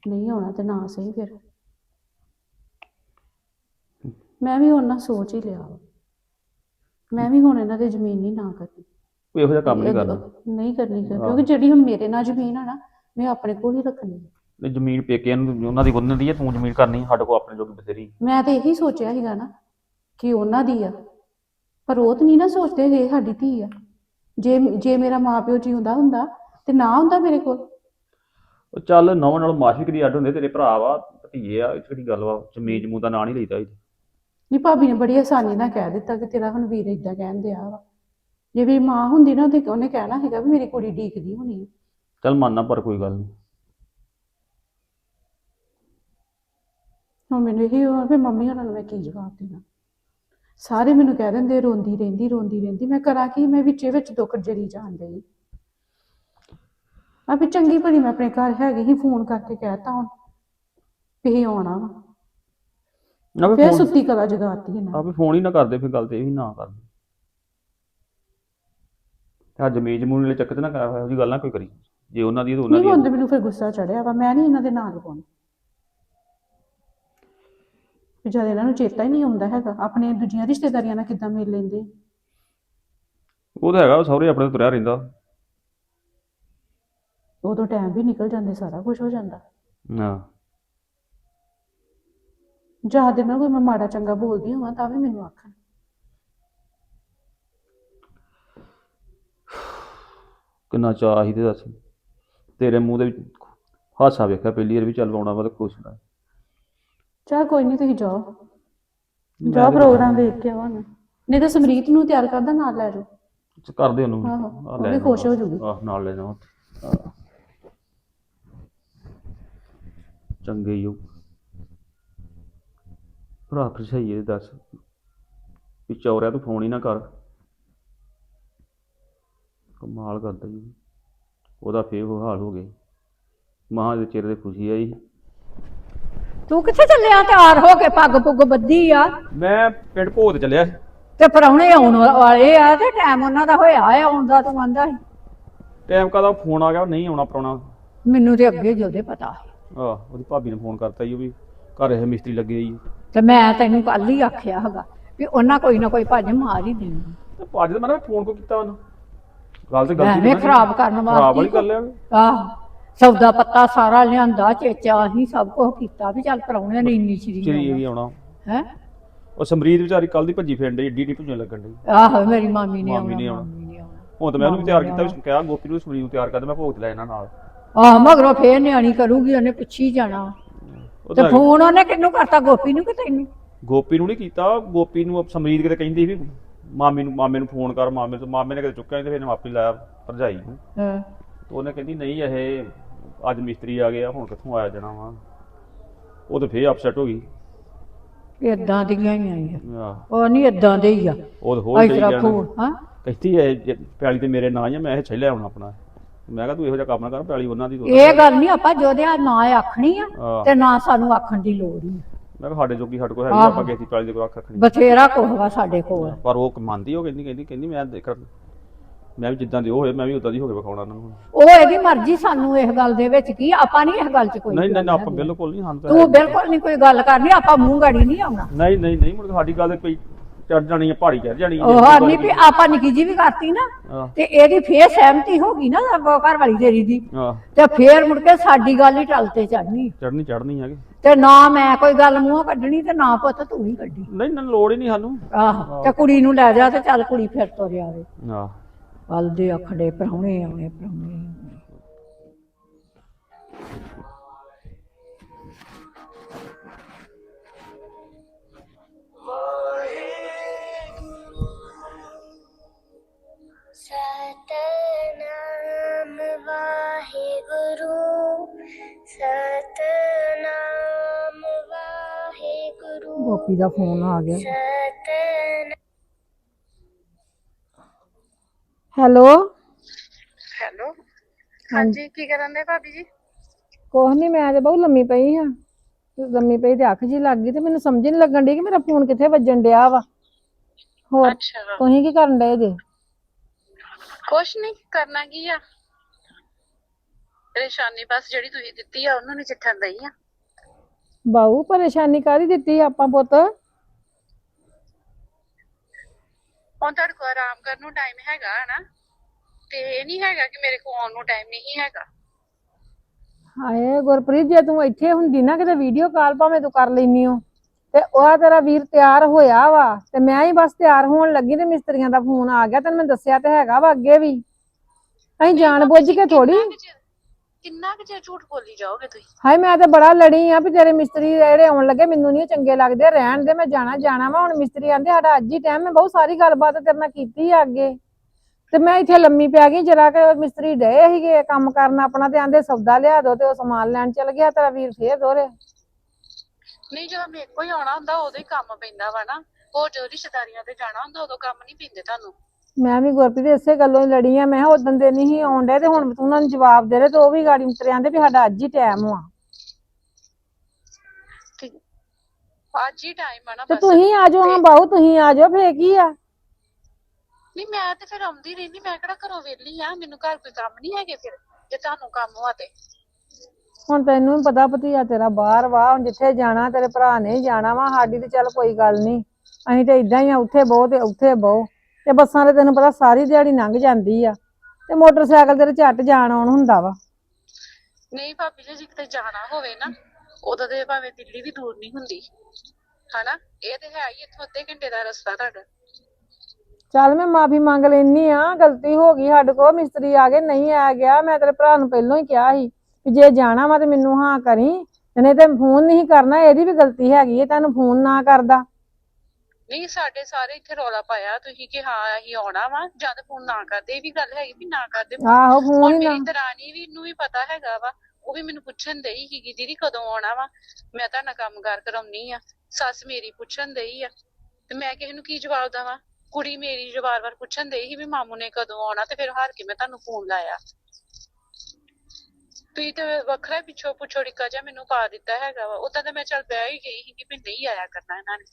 ਨਹੀਂ ਆਉਣਾ ਤੇ ਨਾ ਸਹੀ ਫਿਰ ਮੈਂ ਵੀ ਉਹਨਾਂ ਸੋਚ ਹੀ ਲਿਆ ਵਾ। ਮੈਂ ਵੀ ਹੁਣ ਇਹਨਾਂ ਦੇ ਜ਼ਮੀਨ ਨਹੀਂ ਨਾ ਕਰਨੀ ਕੋਈ ਇਹੋ ਜਿਹਾ ਕੰਮ ਨਹੀਂ ਕਰਨਾ ਨਹੀਂ ਕਰਨੀ। ਕਿਉਂਕਿ ਜਿਹੜੀ ਹੁਣ ਮੇਰੇ ਨਾਲ ਜ਼ਮੀਨ ਆ ਨਾ ਮੈਂ ਆਪਣੇ ਕੋਲ ਹੀ ਰੱਖਣੀ ਆ। ਨਹੀਂ ਜ਼ਮੀਨ ਪੇਕਿਆਂ ਨੂੰ ਉਹਨਾਂ ਦੀ ਬੰਨਣ ਦੀ ਹੈ ਤੂੰ ਜ਼ਮੀਨ ਕਰਨੀ ਸਾਡੇ ਕੋਲ ਆਪਣੇ ਜੋਗੀ ਬਥੇਰੀ ਮੈਂ ਤੇ ਇਹੀ ਸੋਚਿਆ ਸੀਗਾ ਨਾ ਕਿ ਉਹਨਾਂ ਦੀ ਆ। ਪਰ ਉਹ ਤਾਂ ਨਹੀਂ ਨਾ ਸੋਚਦੇ ਇਹ ਸਾਡੀ ਧੀ ਆ। ਜੇ ਜੇ ਮੇਰਾ ਮਾਪਿਓ ਜਿਉਂਦਾ ਹੁੰਦਾ ਤੇ ਨਾ ਹੁੰਦਾ ਮੇਰੇ ਕੋਲ। ਉਹ ਚੱਲ ਨਵਾਂ ਨਾਲ ਮਾਫੀ ਕਰੀ ਅੱਡ ਹੁੰਦੇ ਤੇਰੇ ਭਰਾ ਵਾ ਭਤੀਏ ਆ ਇਹ ਕਿਹੜੀ ਗੱਲ ਵਾ ਜ਼ਮੀਨ ਜਮੂਨ ਦਾ ਨਾਂ ਨਹੀਂ ਲਈਦਾ ਇੱਥੇ ਨਹੀਂ ਭਾਬੀ ਨੇ ਬੜੀ ਆਸਾਨੀ ਨਾਲ ਕਹਿ ਦਿੱਤਾ ਕਿ ਤੇਰਾ ਹੁਣ ਵੀਰ ਇਦਾਂ ਕਹਿੰਦੇ ਆ ਵਾ। ਜੇ ਵੀ ਮਾਂ ਹੁੰਦੀ ਨਾ ਤੇ ਉਹਨੇ ਕਹਿਣਾ ਹੈਗਾ ਵੀ ਮੇਰੀ ਕੁੜੀ ਡੀਕਦੀ ਹੋਣੀ ਆ। ਚੱਲ ਮੰਨਣਾ ਪਰ ਕੋਈ ਗੱਲ ਨਹੀਂ ਹੁਣ ਮੈਨੂੰ ਇਹੀ ਹੋਇਆ ਵੀ ਮੰਮੀ ਨੂੰ ਮੈਂ ਕੀ ਜਵਾਬ ਦੇਣਾ ਸਾਰੇ ਮੈਨੂੰ ਕਹਿ ਦਿੰਦੇ ਰੋਂਦੀ ਰਹਿੰਦੀ ਰੋਂਦੀ ਰਹਿੰਦੀ। ਮੈਂ ਕਰਾਂ ਕੀ? ਮੈਂ ਵਿੱਚੇ ਵਿੱਚ ਦੁੱਖ ਜਰੀ ਜਾਣ ਡਈ। ਆ ਵੀ ਚੰਗੀ ਭਲੀ ਮੈਂ ਆਪਣੇ ਘਰ ਹੈਗੀ ਹੀ ਫੋਨ ਕਰਕੇ ਕਹਿਤਾ ਹੁਣ ਵੀ ਆਉਣਾ ਵਾ। ਨਾ ਵੀ ਫਿਰ ਸੁੱਤੀ ਕਲਾ ਜਗਾਤੀ ਇਹਨਾਂ ਆ ਵੀ ਫੋਨ ਹੀ ਨਾ ਕਰਦੇ ਫਿਰ ਗੱਲ ਤੇ ਇਹ ਵੀ ਨਾ ਕਰਦੇ। ਤੇ ਆ ਜ਼ਮੀਨ ਜਮੂਨ ਵਾਲੇ ਚੱਕਰ ਤੇ ਨਾ ਕਰ ਇਹੋ ਜਿਹੀ ਗੱਲ ਨਾ ਕੋਈ ਕਰੀ। ਜੇ ਉਹਨਾਂ ਦੀ ਤਾਂ ਉਹਨਾਂ ਨਹੀਂ ਦੀ ਹੁਣ ਤੇ ਹੈ। ਮੈਨੂੰ ਫਿਰ ਗੁੱਸਾ ਚੜਿਆ ਵਾ ਮੈਂ ਨਹੀਂ ਇਹਨਾਂ ਦੇ ਨਾਲ ਪਾਉਣੀ ਜਦ ਇਹਨਾਂ ਨੂੰ ਚੇਤਾ ਹੀ ਨਹੀਂ ਆਉਂਦਾ ਹੈਗਾ ਆਪਣੇ ਦੂਜੀਆਂ ਰਿਸ਼ਤੇਦਾਰੀਆਂ ਨਾਲ ਕਿੱਦਾਂ ਮਿਲ ਲੈਂਦੇ ਉਹ ਤਾਂ ਹੈਗਾ ਉਹ ਸਹੁਰੇ ਆਪਣੇ ਤੋਂ ਤੁਰਿਆ ਰਹਿੰਦਾ। ਉਦੋਂ ਟਾਈਮ ਵੀ ਨਿਕਲ ਜਾਂਦੇ ਸਾਰਾ ਕੁਝ ਹੋ ਜਾਂਦਾ। ਹਾਂ ਜਾਂ ਦੇ ਨਾਲ ਕੋਈ ਮੈਂ ਮਾੜਾ ਚੰਗਾ ਬੋਲਦੀ ਹਾਂ ਤਾਂ ਵੀ ਮੈਨੂੰ ਆਖਣ। ਕਿੰਨਾ ਚਾਅ ਸੀ ਤੇ ਦੱਸ। ਤੇਰੇ ਮੂੰਹ ਦੇ ਵਿੱਚ ਹਾਸਾ ਵੇਖਿਆ ਪਹਿਲੀ ਵਾਰ ਵੀ ਚੱਲ ਆਉਣਾ ਵਾ ਤਾਂ ਖੁਸ਼ ਨਾ। ਚਲ ਕੋਈ ਨਹੀਂ ਤੁਸੀਂ ਜਾਓ। ਜਾ ਪ੍ਰੋਗਰਾਮ ਦੇਖ ਕੇ ਆਵਾਂਗੇ ਨਹੀਂ ਤਾਂ ਸਮਰੀਤ ਨੂੰ ਤਿਆਰ ਕਰਦਾ ਨਾਲ ਲੈ ਜਾਓ। ਚ- ਕਰਦੇ ਉਹਨੂੰ। ਆਹੋ, ਆਹ ਉਹ ਲੈ ਵੀ ਜਾਣਾ। ਖੁਸ਼ ਹੋ ਜਾਊਗੀ। ਆਹ ਨਾਲ ਲੈ ਜਾਵਾਂ ਚੰਗੇ ਹੋ ਭਰਾ ਭਰਜਾਈ ਇਹ ਦੱਸ। ਵੀ ਚੌਰਿਆ ਤੂੰ ਫੋਨ ਹੀ ਨਾ ਕਰ। ਕਮਾਲ ਕਰਦਾ ਜੀ ਉਹਦਾ ਫੇਰ ਉਹ ਹਾਲ ਹੋ ਗਿਆ ਮਾਂ ਦੇ ਚਿਹਰੇ ਤੇ ਖੁਸ਼ੀ ਆਈ। ਤੂੰ ਕਿੱਥੇ ਚੱਲਿਆ? ਤਿਆਰ ਹੋ ਕੇ ਪੱਗ ਪੁੱਗ ਬੱਧੀ ਆ। ਮੈਂ ਪਿੰਡ ਭੋਤ ਚੱਲਿਆ ਸੀ। ਤੇ ਪਰੌਣੇ ਆਉਣ ਵਾਲੇ ਆ ਤੇ ਟਾਈਮ ਉਹਨਾਂ ਦਾ ਹੋਇਆ ਆ ਆਉਂਦਾ ਤੂੰ ਆਂਦਾ ਸੀ। ਟਾਈਮ ਕਾਦਾ ਫੋਨ ਆ ਗਿਆ ਨਹੀਂ ਆਉਣਾ ਪਰਾਉਣਾ ਮੈਨੂੰ ਤੇ ਅੱਗੇ ਜੋਦੇ ਪਤਾ ਸੀ। ਆਹ ਉਹਦੀ ਭਾਬੀ ਨੇ ਫੋਨ ਕਰਤਾ ਜੀ ਉਹ ਵੀ ਘਰ ਇਹ ਮਿਸਤਰੀ ਲੱਗੇ ਜੀ। ਤੇ ਮੈਂ ਤੈਨੂੰ ਕੱਲ ਹੀ ਆਖਿਆ ਹੈਗਾ ਵੀ ਉਹਨਾਂ ਕੋਈ ਨਾ ਕੋਈ ਭੱਜ ਮਾਰ ਹੀ ਦੇਣੀ। ਤੇ ਅੱਜ ਤਾਂ ਮੈਂ ਫੋਨ ਕੋ ਕੀਤਾ ਉਹਨੂੰ? ਗੱਲ ਤੇ ਗਲਤੀ ਐਵੇਂ ਖਰਾਬ ਕਰਨ ਖਰਾਬ ਵਾਲੀ ਵਾਸਤੇ ਗੱਲ ਹੈ ਆਹ ਸੌਦਾ ਪੱਤਾ ਸਾਰਾ ਲਿਆਂਦਾ ਚੇਚਾ ਅਸੀਂ ਸਭ ਕੁਝ ਕੀਤਾ ਵੀ ਚੱਲ ਪਰੌਣੇ ਨੇ ਇੰਨੀ ਚਰੀ ਚਿਰੀ ਇਹ ਆਉਣਾ। ਹੈ? ਉਹ ਸਮਰੀਤ ਵਿਚਾਰੀ ਕੱਲ ਦੀ ਭੱਜੀ ਫਿਰਨ ਡਈ ਏਡੀ ਏਡੀ ਭੱਜਣ ਲੱਗਣ ਡਈ। ਆਹੋ ਮੇਰੀ ਮਾਮੀ ਨੇ ਮਾਮੀ ਨੇ ਆਉਣਾ ਆਉਣਾ। ਮਾਮੀ ਨੇ ਆਉਣਾ ਹੁਣ ਤਾਂ ਮੈਂ ਉਹਨੂੰ ਵੀ ਤਿਆਰ ਕੀਤਾ ਵੀ ਕਿਹਾ ਗੋਪੀ ਨੂੰ ਸਮਰੀਤ ਨੂੰ ਤਿਆਰ ਕਰ ਦੇ ਮੈਂ ਭੋਗ ਤੇ ਲੈ ਜਾਣਾ ਨਾਲ। ਆਹ ਮਗਰੋਂ ਫੇਰ ਨਿਆਣੀ ਕਰੂਗੀ ਉਹਨੇ ਪੁੱਛੀ ਜਾਣਾ। ਉਹ ਤੇ ਤਾਂ ਫੋਨ ਉਹਨੇ ਕਿਹਨੂੰ ਕਰਤਾ ਗੋਪੀ ਨੂੰ ਕਿ ਤੈਨੂੰ? ਗੋਪੀ ਨੂੰ ਨਹੀਂ ਕੀਤਾ ਗੋਪੀ ਨੂੰ ਸਮਰੀਤ ਕਿਤੇ ਕਹਿੰਦੀ ਵੀ ਮਾਮੀ ਨੂੰ ਮਾਮੇ ਨੂੰ ਫੋਨ ਕਰ ਮਾਮੇ ਤੋਂ ਮਾਮੇ ਨੇ ਕਿਤੇ ਚੁੱਕਿਆ ਨਹੀਂ ਤੇ ਫਿਰ ਆਪੇ ਲਾਇਆ ਭਰਜਾਈ ਨੂੰ। ਹਾਂ। ਤੇ ਉਹਨੇ ਕਹਿੰਦੀ ਨਹੀਂ ਇਹ ਅੱਜ ਮਿਸਤਰੀ ਆ ਗਿਆ ਹੁਣ ਕਿੱਥੋਂ ਆਇਆ ਜਾਣਾ ਵਾ? ਉਹ ਤਾਂ ਫੇਰ ਅਪਸੈਟ ਹੋ ਗਈ। ਇਦਾਂ ਦੀਆਂ ਹੀ ਆਈਆਂ ਆਹ। ਉਹ ਨਹੀਂ ਇਦਾਂ ਦੇ ਹੀ ਆ। ਉਹ ਤਾਂ ਹੋਰ ਇਸ ਤਰ੍ਹਾਂ ਹਾਂ। ਕਹਿੰਦੀ ਇਹ ਜੇ ਪੈਲੀ ਤੇ ਮੇਰੇ ਨਾਂ ਹੀ ਆ ਮੈਂ ਇਹ ਛੱਲਿਆ ਹੁਣ ਆਪਣਾ। ਮੈਂ ਕਿਹਾ ਤੂੰ ਇਹੋ ਜਿਹਾ ਕੰਮ ਨਾ ਕਰ ਪੈਲੀ ਉਹਨਾਂ ਦੀ ਤੂੰ ਇਹ ਗੱਲ ਨਹੀਂ ਆਪਾਂ ਜੋਦਿਆ ਨਾ ਆਖਣੀ ਆ ਤੇ ਨਾ ਸਾਨੂੰ ਆਖਣ ਦੀ ਲੋੜ ਨਹੀਂ। ਮੈਂ ਕਿਹਾ ਸਾਡੇ ਜੋਗੀ ਸਾਡੇ ਕੋਲ ਹੈਗੀ ਆਹੋ। ਆਪਾਂ ਕਿਸੇ ਦੀ ਪੈਲੀ ਦੇ ਕੋਲ ਅੱਖ ਰੱਖਣੀ। ਬਥੇਰਾ ਕੁਛ ਵਾ ਸਾਡੇ ਕੋਲ। ਪਰ ਉਹ ਮੰਨਦੀ ਉਹ ਕਹਿੰਦੀ ਕਹਿੰਦੀ ਕਹਿੰਦੀ ਮੈਂ ਦੇਖ ਮੈਂ ਵੀ ਜਿੱਦਾਂ ਦੇ ਉਹ ਹੋਏ ਮੈਂ ਵੀ ਉਦਾਂ ਦੀ ਹੋ ਕੇ ਵਿਖਾਉਣਾ ਉਹਨਾਂ ਨੂੰ। ਉਹ ਇਹਦੀ ਮਰਜ਼ੀ ਸਾਨੂੰ ਇਸ ਗੱਲ ਦੇ ਵਿੱਚ ਕੀ ਆਪਾਂ ਨਹੀਂ ਇਸ ਗੱਲ 'ਚ ਕੋਈ ਨਹੀਂ ਨਹੀਂ ਗੱਲ ਆਪਾਂ। ਬਿਲਕੁਲ ਨਹੀਂ ਹਾਂ ਤਾਂ ਤੂੰ ਬਿਲਕੁਲ ਨਹੀਂ ਕੋਈ ਗੱਲ ਕਰਨੀ ਆਪਾਂ ਮੂੰਹ ਗਾੜੀ ਨਹੀਂ ਆਉਣਾ। ਨਹੀਂ ਨਹੀਂ ਨਹੀਂ ਮੁੜ ਕੇ ਸਾਡੀ ਗੱਲ ਤੇ ਕੋਈ ਚੜ ਜਾਣੀ ਹੈ ਪਹਾੜੀ ਚੜ ਜਾਣੀ ਹੈ ਉਹ ਨਹੀਂ ਵੀ ਆਪਾਂ ਨਿੱਕੀ ਜੀ ਵੀ ਕਰਤੀ ਨਾ ਆਹ, ਤੇ ਇਹਦੀ ਫੇਰ ਸਹਿਮਤੀ ਹੋ ਗਈ ਨਾ ਘਰ ਵਾਲੀ ਤੇਰੀ ਦੀ। ਤੇ ਫੇਰ ਮੁੜ ਕੇ ਸਾਡੀ ਗੱਲ ਹੀ ਟਲ ਤੇ ਚੜਨੀ ਚੜਨੀ ਚੜਨੀ ਹੈਗੀ। ਤੇ ਨਾ ਮੈਂ ਕੋਈ ਗੱਲ ਮੂੰਹੋਂ ਕੱਢਣੀ ਤੇ ਨਾ ਪੁੱਤ ਤੂੰ ਹੀ ਕੱਢੀ। ਨਹੀਂ ਨਾ ਲੋੜ ਹੀ ਨਹੀਂ ਸਾਨੂੰ। ਆਹ ਤੇ ਕੁੜੀ ਨੂੰ ਲੈ ਜਾ ਤੇ ਚੱਲ ਕੁੜੀ ਫਿਰ ਤੁਰ ਆਵੇ ਆਹ। ਵੱਲ ਦੇ ਅਖੜੇ ਪ੍ਰਾਹੁਣੇ ਆਉਣੇ ਪ੍ਰਾਹੁਣੇ। ਆਉਣੇ। ਸਤਨਾਮ। ਵਾਹਿਗੁਰੂ ਗੋਪੀ ਦਾ ਫੋਨ ਆ ਗਿਆ ਸਤਨਾਮ ਹੈਲੋ ਹੈਲੋ ਹਾਂਜੀ ਕੀ ਕਰਨ ਦੇ ਭਾਬੀ ਜੀ ਕੁਛ ਨਹੀਂ ਮੈਂ ਤੇ ਬਹੁਤ ਲੰਮੀ ਪਈ ਹਾਂ ਤੇ ਲੰਮੀ ਪਈ ਤੇ ਅੱਖ ਜੀ ਲੱਗ ਗਈ ਤੇ ਮੈਨੂੰ ਸਮਝ ਨਹੀਂ ਲੱਗਣ ਡਈ ਕਿ ਮੇਰਾ ਫੋਨ ਕਿੱਥੇ ਵੱਜਣ ਡਿਆ ਵਾ ਹੋਰ ਅੱਛਾ ਤੁਸੀਂ ਕੀ ਕਰਨ ਡਏ ਜੇ ਕੁਛ ਨਹੀਂ ਕਰਨਾ ਕੀ ਆ ਪਰੇਸ਼ਾਨੀ ਬਸ ਜਿਹੜੀ ਤੁਸੀਂ ਦਿੱਤੀ ਆ ਉਹਨੂੰ ਨਹੀਂ ਚਿੱਠਣ ਦਈ ਆ ਬਾਊ ਪਰੇਸ਼ਾਨੀ ਕਾਹਦੀ ਦਿੱਤੀ ਆਪਾਂ ਪੁੱਤ? ਹੁਣ ਤੁਹਾਡੇ ਕੋਲ ਆਰਾਮ ਕਰਨ ਨੂੰ ਟਾਈਮ ਹੈਗਾ ਨਾ ਤੇ ਇਹ ਨਹੀਂ ਹੈਗਾ ਕਿ ਮੇਰੇ ਕੋਲ ਆਉਣ ਨੂੰ ਟਾਈਮ ਨਹੀਂ ਹੈਗਾ। ਹਾਏ ਗੁਰਪ੍ਰੀਤ ਜੇ ਤੂੰ ਇੱਥੇ ਹੁੰਦੀ ਨਾ ਕਿਤੇ ਵੀਡੀਓ ਕਾਲ ਭਾਵੇਂ ਤੂੰ ਕਰ ਲੈਨੀ ਹੋ ਤੇ ਉਹ ਤੇਰਾ ਵੀਰ ਤਿਆਰ ਹੋਇਆ ਵਾ ਤੇ ਮੈਂ ਹੀ ਬਸ ਤਿਆਰ ਹੋਣ ਲੱਗੀ ਤੇ ਮਿਸਤਰੀਆਂ ਦਾ ਫੋਨ ਆ ਗਿਆ ਤੈਨੂੰ ਮੈਂ ਦੱਸਿਆ ਤੇ ਹੈਗਾ ਵਾ ਅੱਗੇ ਵੀ। ਅਸੀਂ ਜਾਣ ਬੁੱਝ ਕੇ ਥੋੜੀ ਕਿੰਨਾ ਕੁ ਚਿਰ ਝੂਠ ਬੋਲੀ ਜਾਓਗੇ ਤੁਸੀਂ? ਹਾਏ ਮੈਂ ਤੇ ਬੜਾ ਲੜੀ ਆ ਵੀ ਤੇਰੇ ਮਿਸਤਰੀ ਜਿਹੜੇ ਆਉਣ ਲੱਗੇ ਮੈਨੂੰ ਨਹੀਂ ਚੰਗੇ ਲੱਗਦੇ। ਰਹਿਣ ਦੇ ਮੈਂ ਜਾਣਾ ਜਾਣਾ ਵਾ। ਹੁਣ ਮਿਸਤਰੀ ਆਂਦੇ ਸਾਡਾ ਅੱਜ ਹੀ ਟਾਈਮ ਮੈਂ ਬਹੁਤ ਸਾਰੀ ਗੱਲਬਾਤ ਤੇਰੇ ਨਾਲ ਕੀਤੀ ਆ ਅੱਗੇ। ਤੇ ਮੈਂ ਇੱਥੇ ਲੰਮੀ ਪਿਆ ਗਈ ਜਰਾ ਕਿ ਮਿਸਤਰੀ ਡਏ ਸੀਗੇ ਕੰਮ ਕਰਨ ਆਪਣਾ ਤੇ ਆਂਦੇ ਸੌਦਾ ਲਿਆ ਦੋ ਤੇ ਉਹ ਸਮਾਨ ਲੈਣ ਚਲ ਗਿਆ ਤੇਰਾ ਵੀਰ ਫੇਰ ਦੋਰੇ ਨਹੀਂ ਜਦੋਂ ਮੇਰੇ ਹੀ ਆਉਣਾ ਹੁੰਦਾ ਉਦੋਂ ਹੀ ਕੰਮ ਪੈਂਦਾ ਵਾ ਨਾ। ਹੋਰ ਜਦੋਂ ਰਿਸ਼ਤੇਦਾਰੀਆਂ ਤੇ ਜਾਣਾ ਹੁੰਦਾ ਉਦੋਂ ਕੰਮ ਨਹੀਂ ਪੈਂਦੇ ਤੁਹਾਨੂੰ। ਮੈਂ ਵੀ ਗੁਰਪ੍ਰੀਤ ਇਸੇ ਗੱਲੋਂ ਹੀ ਲੜੀ ਆ। ਮੈਂ ਕਿਹਾ ਉਦੋਂ ਦੇ ਨਹੀਂ ਸੀ ਆਉਣ ਡਏ ਤੇ ਹੁਣ ਤੂੰ ਉਹਨਾਂ ਨੂੰ ਜਵਾਬ ਦੇ ਰਹੇ ਤੇ ਉਹ ਵੀ ਗਾੜੀ ਮਿਸਤਰੀ ਆਂਦੇ ਵੀ ਸਾਡਾ ਅੱਜ ਹੀ ਟਾਈਮ ਆ। ਠੀਕ ਅੱਜ ਹੀ ਟਾਈਮ ਆ ਨਾ ਤੇ ਬਸ। ਤੁਸੀਂ ਆ ਜਾਓ ਹਾਂ ਬਾਹੂ ਤੁਸੀਂ ਆ ਜਾਓ ਫੇਰ ਕੀ ਆ? ਨਹੀਂ ਮੈਂ ਤੇ ਫਿਰ ਆਉਂਦੀ ਰਹਿੰਦੀ ਮੈਂ ਕਿਹੜਾ ਘਰੋਂ ਵਿਹਲੀ ਆ ਮੈਨੂੰ ਘਰ ਕੋਈ ਕੰਮ ਨਹੀਂ ਹੈਗੇ ਫਿਰ ਜੇ ਤੁਹਾਨੂੰ ਕੰਮ ਹੋਆ ਤੇ। ਹੁਣ ਤੈਨੂੰ ਵੀ ਪਤਾ ਭਤੀਆ ਤੇਰਾ ਬਾਹਰ ਵਾ ਹੁਣ ਜਿੱਥੇ ਜਾਣਾ ਤੇਰੇ ਭਰਾ ਨੇ ਹੀ ਜਾਣਾ ਵਾ ਸਾਡੀ ਤੇ ਚੱਲ ਕੋਈ ਗੱਲ ਨਹੀਂ। ਅਸੀਂ ਤੇ ਇਦਾਂ ਹੀ ਆ ਉੱਥੇ ਬਹੁ ਤੇ ਉੱਥੇ ਬਹੁ। ਤੇ ਬੱਸਾਂ ਦੇ ਤੈਨੂੰ ਪਤਾ ਸਾਰੀ ਦਿਹਾੜੀ ਲੰਘ ਜਾਂਦੀ ਆ। ਤੇ ਮੋਟਰਸਾਈਕਲ ਤੇਰੇ ਝੱਟ ਜਾਣ ਆਉਣ ਹੁੰਦਾ ਵਾ। ਨਹੀਂ ਭਾਬੀ ਜੀ ਜੇ ਕਿਤੇ ਜਾਣਾ ਹੋਵੇ ਨਾ ਉਦੋਂ ਤੇ ਭਾਵੇਂ ਦਿੱਲੀ ਵੀ ਦੂਰ ਨਹੀਂ ਹੁੰਦੀ। ਹਨਾ? ਇਹ ਤੇ ਹੈ ਹੀ ਇੱਥੋਂ ਅੱਧੇ ਘੰਟੇ ਦਾ ਰਸਤਾ ਤੁਹਾਡਾ। ਚੱਲ ਮੈਂ ਮਾਫੀ ਮੰਗ ਲੈਨੀ ਆ ਗਲਤੀ ਹੋ ਗਈ ਸਾਡੇ ਕੋਲ ਮਿਸਤਰੀ ਆ ਗਏ ਨਹੀਂ ਆ ਗਿਆ ਮੈਂ ਤੇਰੇ ਭਰਾ ਨੂੰ ਪਹਿਲਾਂ ਹੀ ਕਿਹਾ ਸੀ ਵੀ ਜੇ ਜਾਣਾ ਵਾ ਤੇ ਮੈਨੂੰ ਹਾਂ ਕਰੀ ਤੇ ਨਹੀਂ ਤੇ ਫੋਨ ਨਹੀਂ ਕਰਨਾ ਇਹਦੀ ਵੀ ਗਲਤੀ ਹੈਗੀ ਹੈ ਤੈਨੂੰ ਫੋਨ ਨਾ ਕਰਦਾ। ਨਹੀਂ ਸਾਡੇ ਸਾਰੇ ਇੱਥੇ ਰੌਲਾ ਪਾਇਆ ਤੁਸੀਂ ਕਿ ਹਾਂ ਅਸੀਂ ਆਉਣਾ ਵਾ ਜਦ ਫੋਨ ਨਾ ਕਰਦੇ ਇਹ ਵੀ ਗੱਲ ਹੈਗੀ ਵੀ ਨਾ ਕਰਦੇ। ਆਹੋ ਫੋਨ ਹੁਣ ਹੀ ਨਾ। ਮੇਰੀ ਦਰਾਣੀ ਵੀ ਨੂੰ ਵੀ ਪਤਾ ਹੈਗਾ ਵਾ ਉਹ ਵੀ ਮੈਨੂੰ ਪੁੱਛਣ ਦਈ ਸੀਗੀ ਦੀਦੀ ਕਦੋਂ ਆਉਣਾ ਵਾ? ਮੈਂ ਤਾਂ ਨਾ ਕੰਮਕਾਰ ਕਰਾਉਣੀ ਆ ਸੱਸ ਮੇਰੀ ਪੁੱਛਣ ਦਈ ਆ ਤੇ ਮੈਂ ਕਿਸੇ ਨੂੰ ਕੀ ਜਵਾਬ ਦੇਵਾਂ? ਕੁੜੀ ਮੇਰੀ ਜੋ ਵਾਰ-ਵਾਰ ਪੁੱਛਣ ਦਈ ਸੀ ਵੀ ਮਾਮੂ ਨੇ ਕਦੋਂ ਆਉਣਾ ਤੇ ਫਿਰ ਹਾਰ ਕੇ ਮੈਂ ਤੁਹਾਨੂੰ ਫੋਨ ਲਾਇਆ। ਤੁਸੀਂ ਤੇ ਵੱਖਰਾ ਹੀ ਪਿੱਛੋਂ ਪੁੱਛੋ ਡਿੱਕਾ ਜਿਹਾ ਮੈਨੂੰ ਪਾ ਦਿੱਤਾ ਹੈਗਾ ਵਾ ਉਦਾਂ ਤਾਂ ਮੈਂ ਚੱਲ ਬਹਿ ਹੀ ਗਈ ਸੀ ਕਿ ਵੀ ਨਹੀਂ ਆਇਆ ਕਰਨਾ ਇਹਨਾਂ ਨੇ।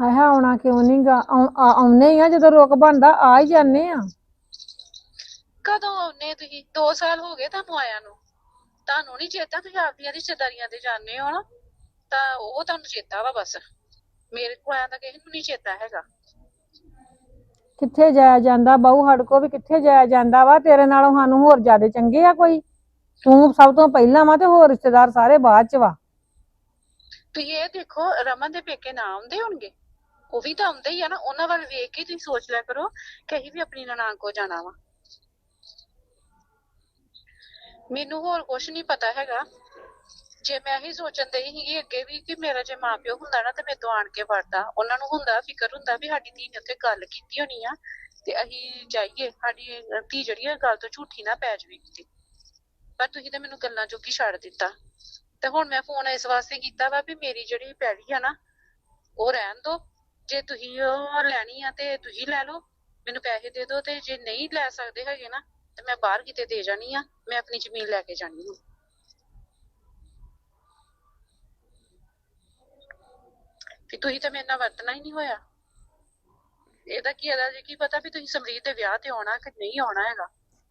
ਹਾਏ ਹਾਏ ਆਉਣਾ ਕਿਉਂ ਨਹੀਂ ਗਾ ਆਉ- ਆ- ਆਉਨੇ ਹੀ ਆ ਜਦੋਂ ਰੁਕ ਬਣਦਾ ਆ ਹੀ ਜਾਂਦੇ ਆ। ਕਦੋਂ ਆਉਨੇ ਤੁਸੀਂ? 2 ਸਾਲ ਹੋ ਗਏ ਤੁਹਾਨੂੰ ਆਇਆ ਨੂੰ। ਤੁਹਾਨੂੰ ਨਹੀਂ ਚੇਤਾ ਤੁਸੀਂ ਆਪਦੀਆਂ ਰਿਸ਼ਤੇਦਾਰੀਆਂ ਤੇ ਜਾਂਦੇ ਹੋ ਨਾ? ਤਾਂ ਉਹ ਤੁਹਾਨੂੰ ਚੇਤਾ ਵਾ ਬਸ। ਮੇਰੇ ਕੋਲ ਆਇਆ ਤਾਂ ਕਿਸੇ ਨੂੰ ਨਹੀਂ ਚੇਤਾ ਹੈਗਾ। ਕਿੱਥੇ ਜਾਇਆ ਜਾਂਦਾ? ਬਾਹੂ ਸਾਡੇ ਕੋ ਵੀ ਕਿੱਥੇ ਜਾਇਆ ਜਾਂਦਾ ਵਾ? ਤੇਰੇ ਨਾਲੋਂ ਸਾਨੂੰ ਹੋਰ ਜ਼ਿਆਦਾ ਚੰਗੇ ਆ ਕੋਈ? ਤੂੰ ਸਭ ਤੋਂ ਪਹਿਲਾਂ ਵਾ ਤੇ ਹੋਰ ਰਿਸ਼ਤੇਦਾਰ ਸਾਰੇ ਬਾਅਦ ਚ ਵਾ। ਤੁਸੀਂ ਇਹ ਦੇਖੋ, ਰਮਨ ਦੇ ਪੇਕੇ ਨਾ ਆਉਂਦੇ ਹੋਣਗੇ। ਉਹ ਵੀ ਤਾਂ ਆਉਂਦੇ ਹੀ ਆ ਨਾ, ਉਹਨਾਂ ਵੱਲ ਵੇਖ ਕੇ ਤੁਸੀਂ ਸੋਚ ਲਿਆ ਕਰੋ ਕਿ ਅਸੀਂ ਵੀ ਆਪਣੀ ਨਨਾਣ ਕੋ ਜਾਣਾ ਵਾ। ਮੈਨੂੰ ਹੋਰ ਕੁਝ ਨਹੀਂ ਪਤਾ ਹੈਗਾ। ਜੇ ਮੈਂ ਹੀ ਸੋਚਣ ਦੇ ਸੀਗੀ ਅੱਗੇ ਵੀ ਕਿ ਮੇਰਾ ਜੇ ਮਾਪਿਓ ਹੁੰਦਾ ਨਾ, ਤੇ ਮੇਰੇ ਤੋਂ ਆਣ ਕੇ ਵੜਦਾ। ਉਹਨਾਂ ਨੂੰ ਹੁੰਦਾ, ਫਿਕਰ ਹੁੰਦਾ ਵੀ ਸਾਡੀ ਧੀ ਨੇ ਉੱਥੇ ਗੱਲ ਕੀਤੀ ਹੋਣੀ ਆ, ਤੇ ਅਸੀਂ ਜਾਈਏ। ਸਾਡੀ ਧੀ ਜਿਹੜੀ ਆ ਗੱਲ ਤੋਂ ਝੂਠੀ ਨਾ ਪੈ ਜਾਵੇ ਕਿਤੇ। ਪਰ ਤੁਸੀਂ ਤਾਂ ਮੈਨੂੰ ਗੱਲਾਂ ਚੁੱਕੀ ਛੱਡ ਦਿੱਤਾ। ਤੇ ਹੁਣ ਮੈਂ ਫੋਨ ਇਸ ਵਾਸਤੇ ਕੀਤਾ ਵਾ ਵੀ ਮੇਰੀ ਜਿਹੜੀ ਪੈੜੀ ਆ ਨਾ, ਉਹ ਰਹਿਣ ਦੋ। ਜੇ ਤੁਸੀਂ ਉਹ ਲੈਣੀ ਆ ਤੇ ਤੁਸੀਂ ਲੈ ਲਓ। ਮੈਨੂੰ ਪੈਸੇ ਦੇ ਦਿਓ ਤੇ ਜੇ ਨਹੀਂ ਲੈ ਸਕਦੇ ਹੈਗੇ ਨਾ, ਤੇ ਮੈਂ ਬਾਹਰ ਕਿਤੇ ਦੇ ਜਾਣੀ ਆ। ਮੈਂ ਆਪਣੀ ਜ਼ਮੀਨ ਲੈ ਕੇ ਜਾਣੀ ਆ। ਵੀ ਤੁਸੀਂ ਤਾਂ ਮੇਰੇ ਨਾਲ ਵਰਤਣਾ ਹੀ ਨਹੀਂ ਹੋਇਆ। ਇਹਦਾ ਕੀ ਇਹਦਾ ਜੀ ਕੀ ਪਤਾ ਵੀ ਤੁਸੀਂ ਸਮਰੀਤ ਦੇ ਵਿਆਹ ਤੇ ਆਉਣਾ ਕਿ ਨਹੀਂ ਆਉਣਾ ਹੈਗਾ।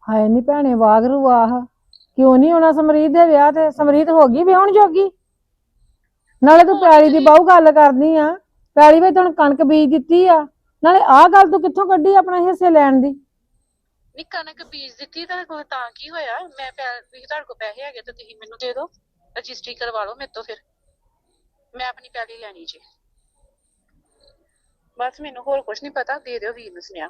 ਹਾਏ ਨਹੀਂ ਭੈਣੇ, ਵਾਗਰੂ ਆਹ। ਕਿਉਂ ਨਹੀਂ ਆਉਣਾ ਸਮਰੀਤ ਦੇ ਵਿਆਹ ਤੇ? ਸਮਰੀਤ ਹੋ ਗਈ ਵਿਆਹਣ ਜੋਗੀ? ਨਾਲੇ ਤੂੰ ਪੈਲੀ ਦੀ ਬਾਹੂ ਗੱਲ ਕਰਦੀ ਆ। ਪੈਲੀ ਵਿੱਚ ਹੁਣ ਕਣਕ ਬੀਜ ਦਿੱਤੀ ਆ। ਨਾਲੇ ਆਹ ਗੱਲ ਤੂੰ ਕਿੱਥੋਂ ਕੱਢੀ ਆਪਣੇ ਹਿੱਸੇ ਲੈਣ ਦੀ? ਨਹੀਂ, ਕਣਕ ਬੀਜ ਦਿੱਤੀ ਤਾਂ ਕੋਈ ਤਾਂ ਕੀ ਹੋਇਆ? ਮੈਂ ਪੈ- ਵੀ ਤੁਹਾਡੇ ਕੋਲ ਪੈਸੇ ਹੈਗੇ ਤਾਂ ਤੁਸੀਂ ਮੈਨੂੰ ਦੇ ਦਿਓ। ਰਜਿਸਟਰੀ ਕਰਵਾ ਲਓ ਮੇਰੇ ਤੋਂ ਫਿਰ। ਮੈਂ ਆਪਣੀ ਪੈਲੀ ਲੈਣੀ ਜੀ। ਬਸ ਮੈਨੂੰ ਹੋਰ ਕੁਝ ਨਹੀਂ ਪਤਾ। ਦੇ ਦਿਓ ਵੀਰ ਨੂੰ ਸੁਨੇਹਾ।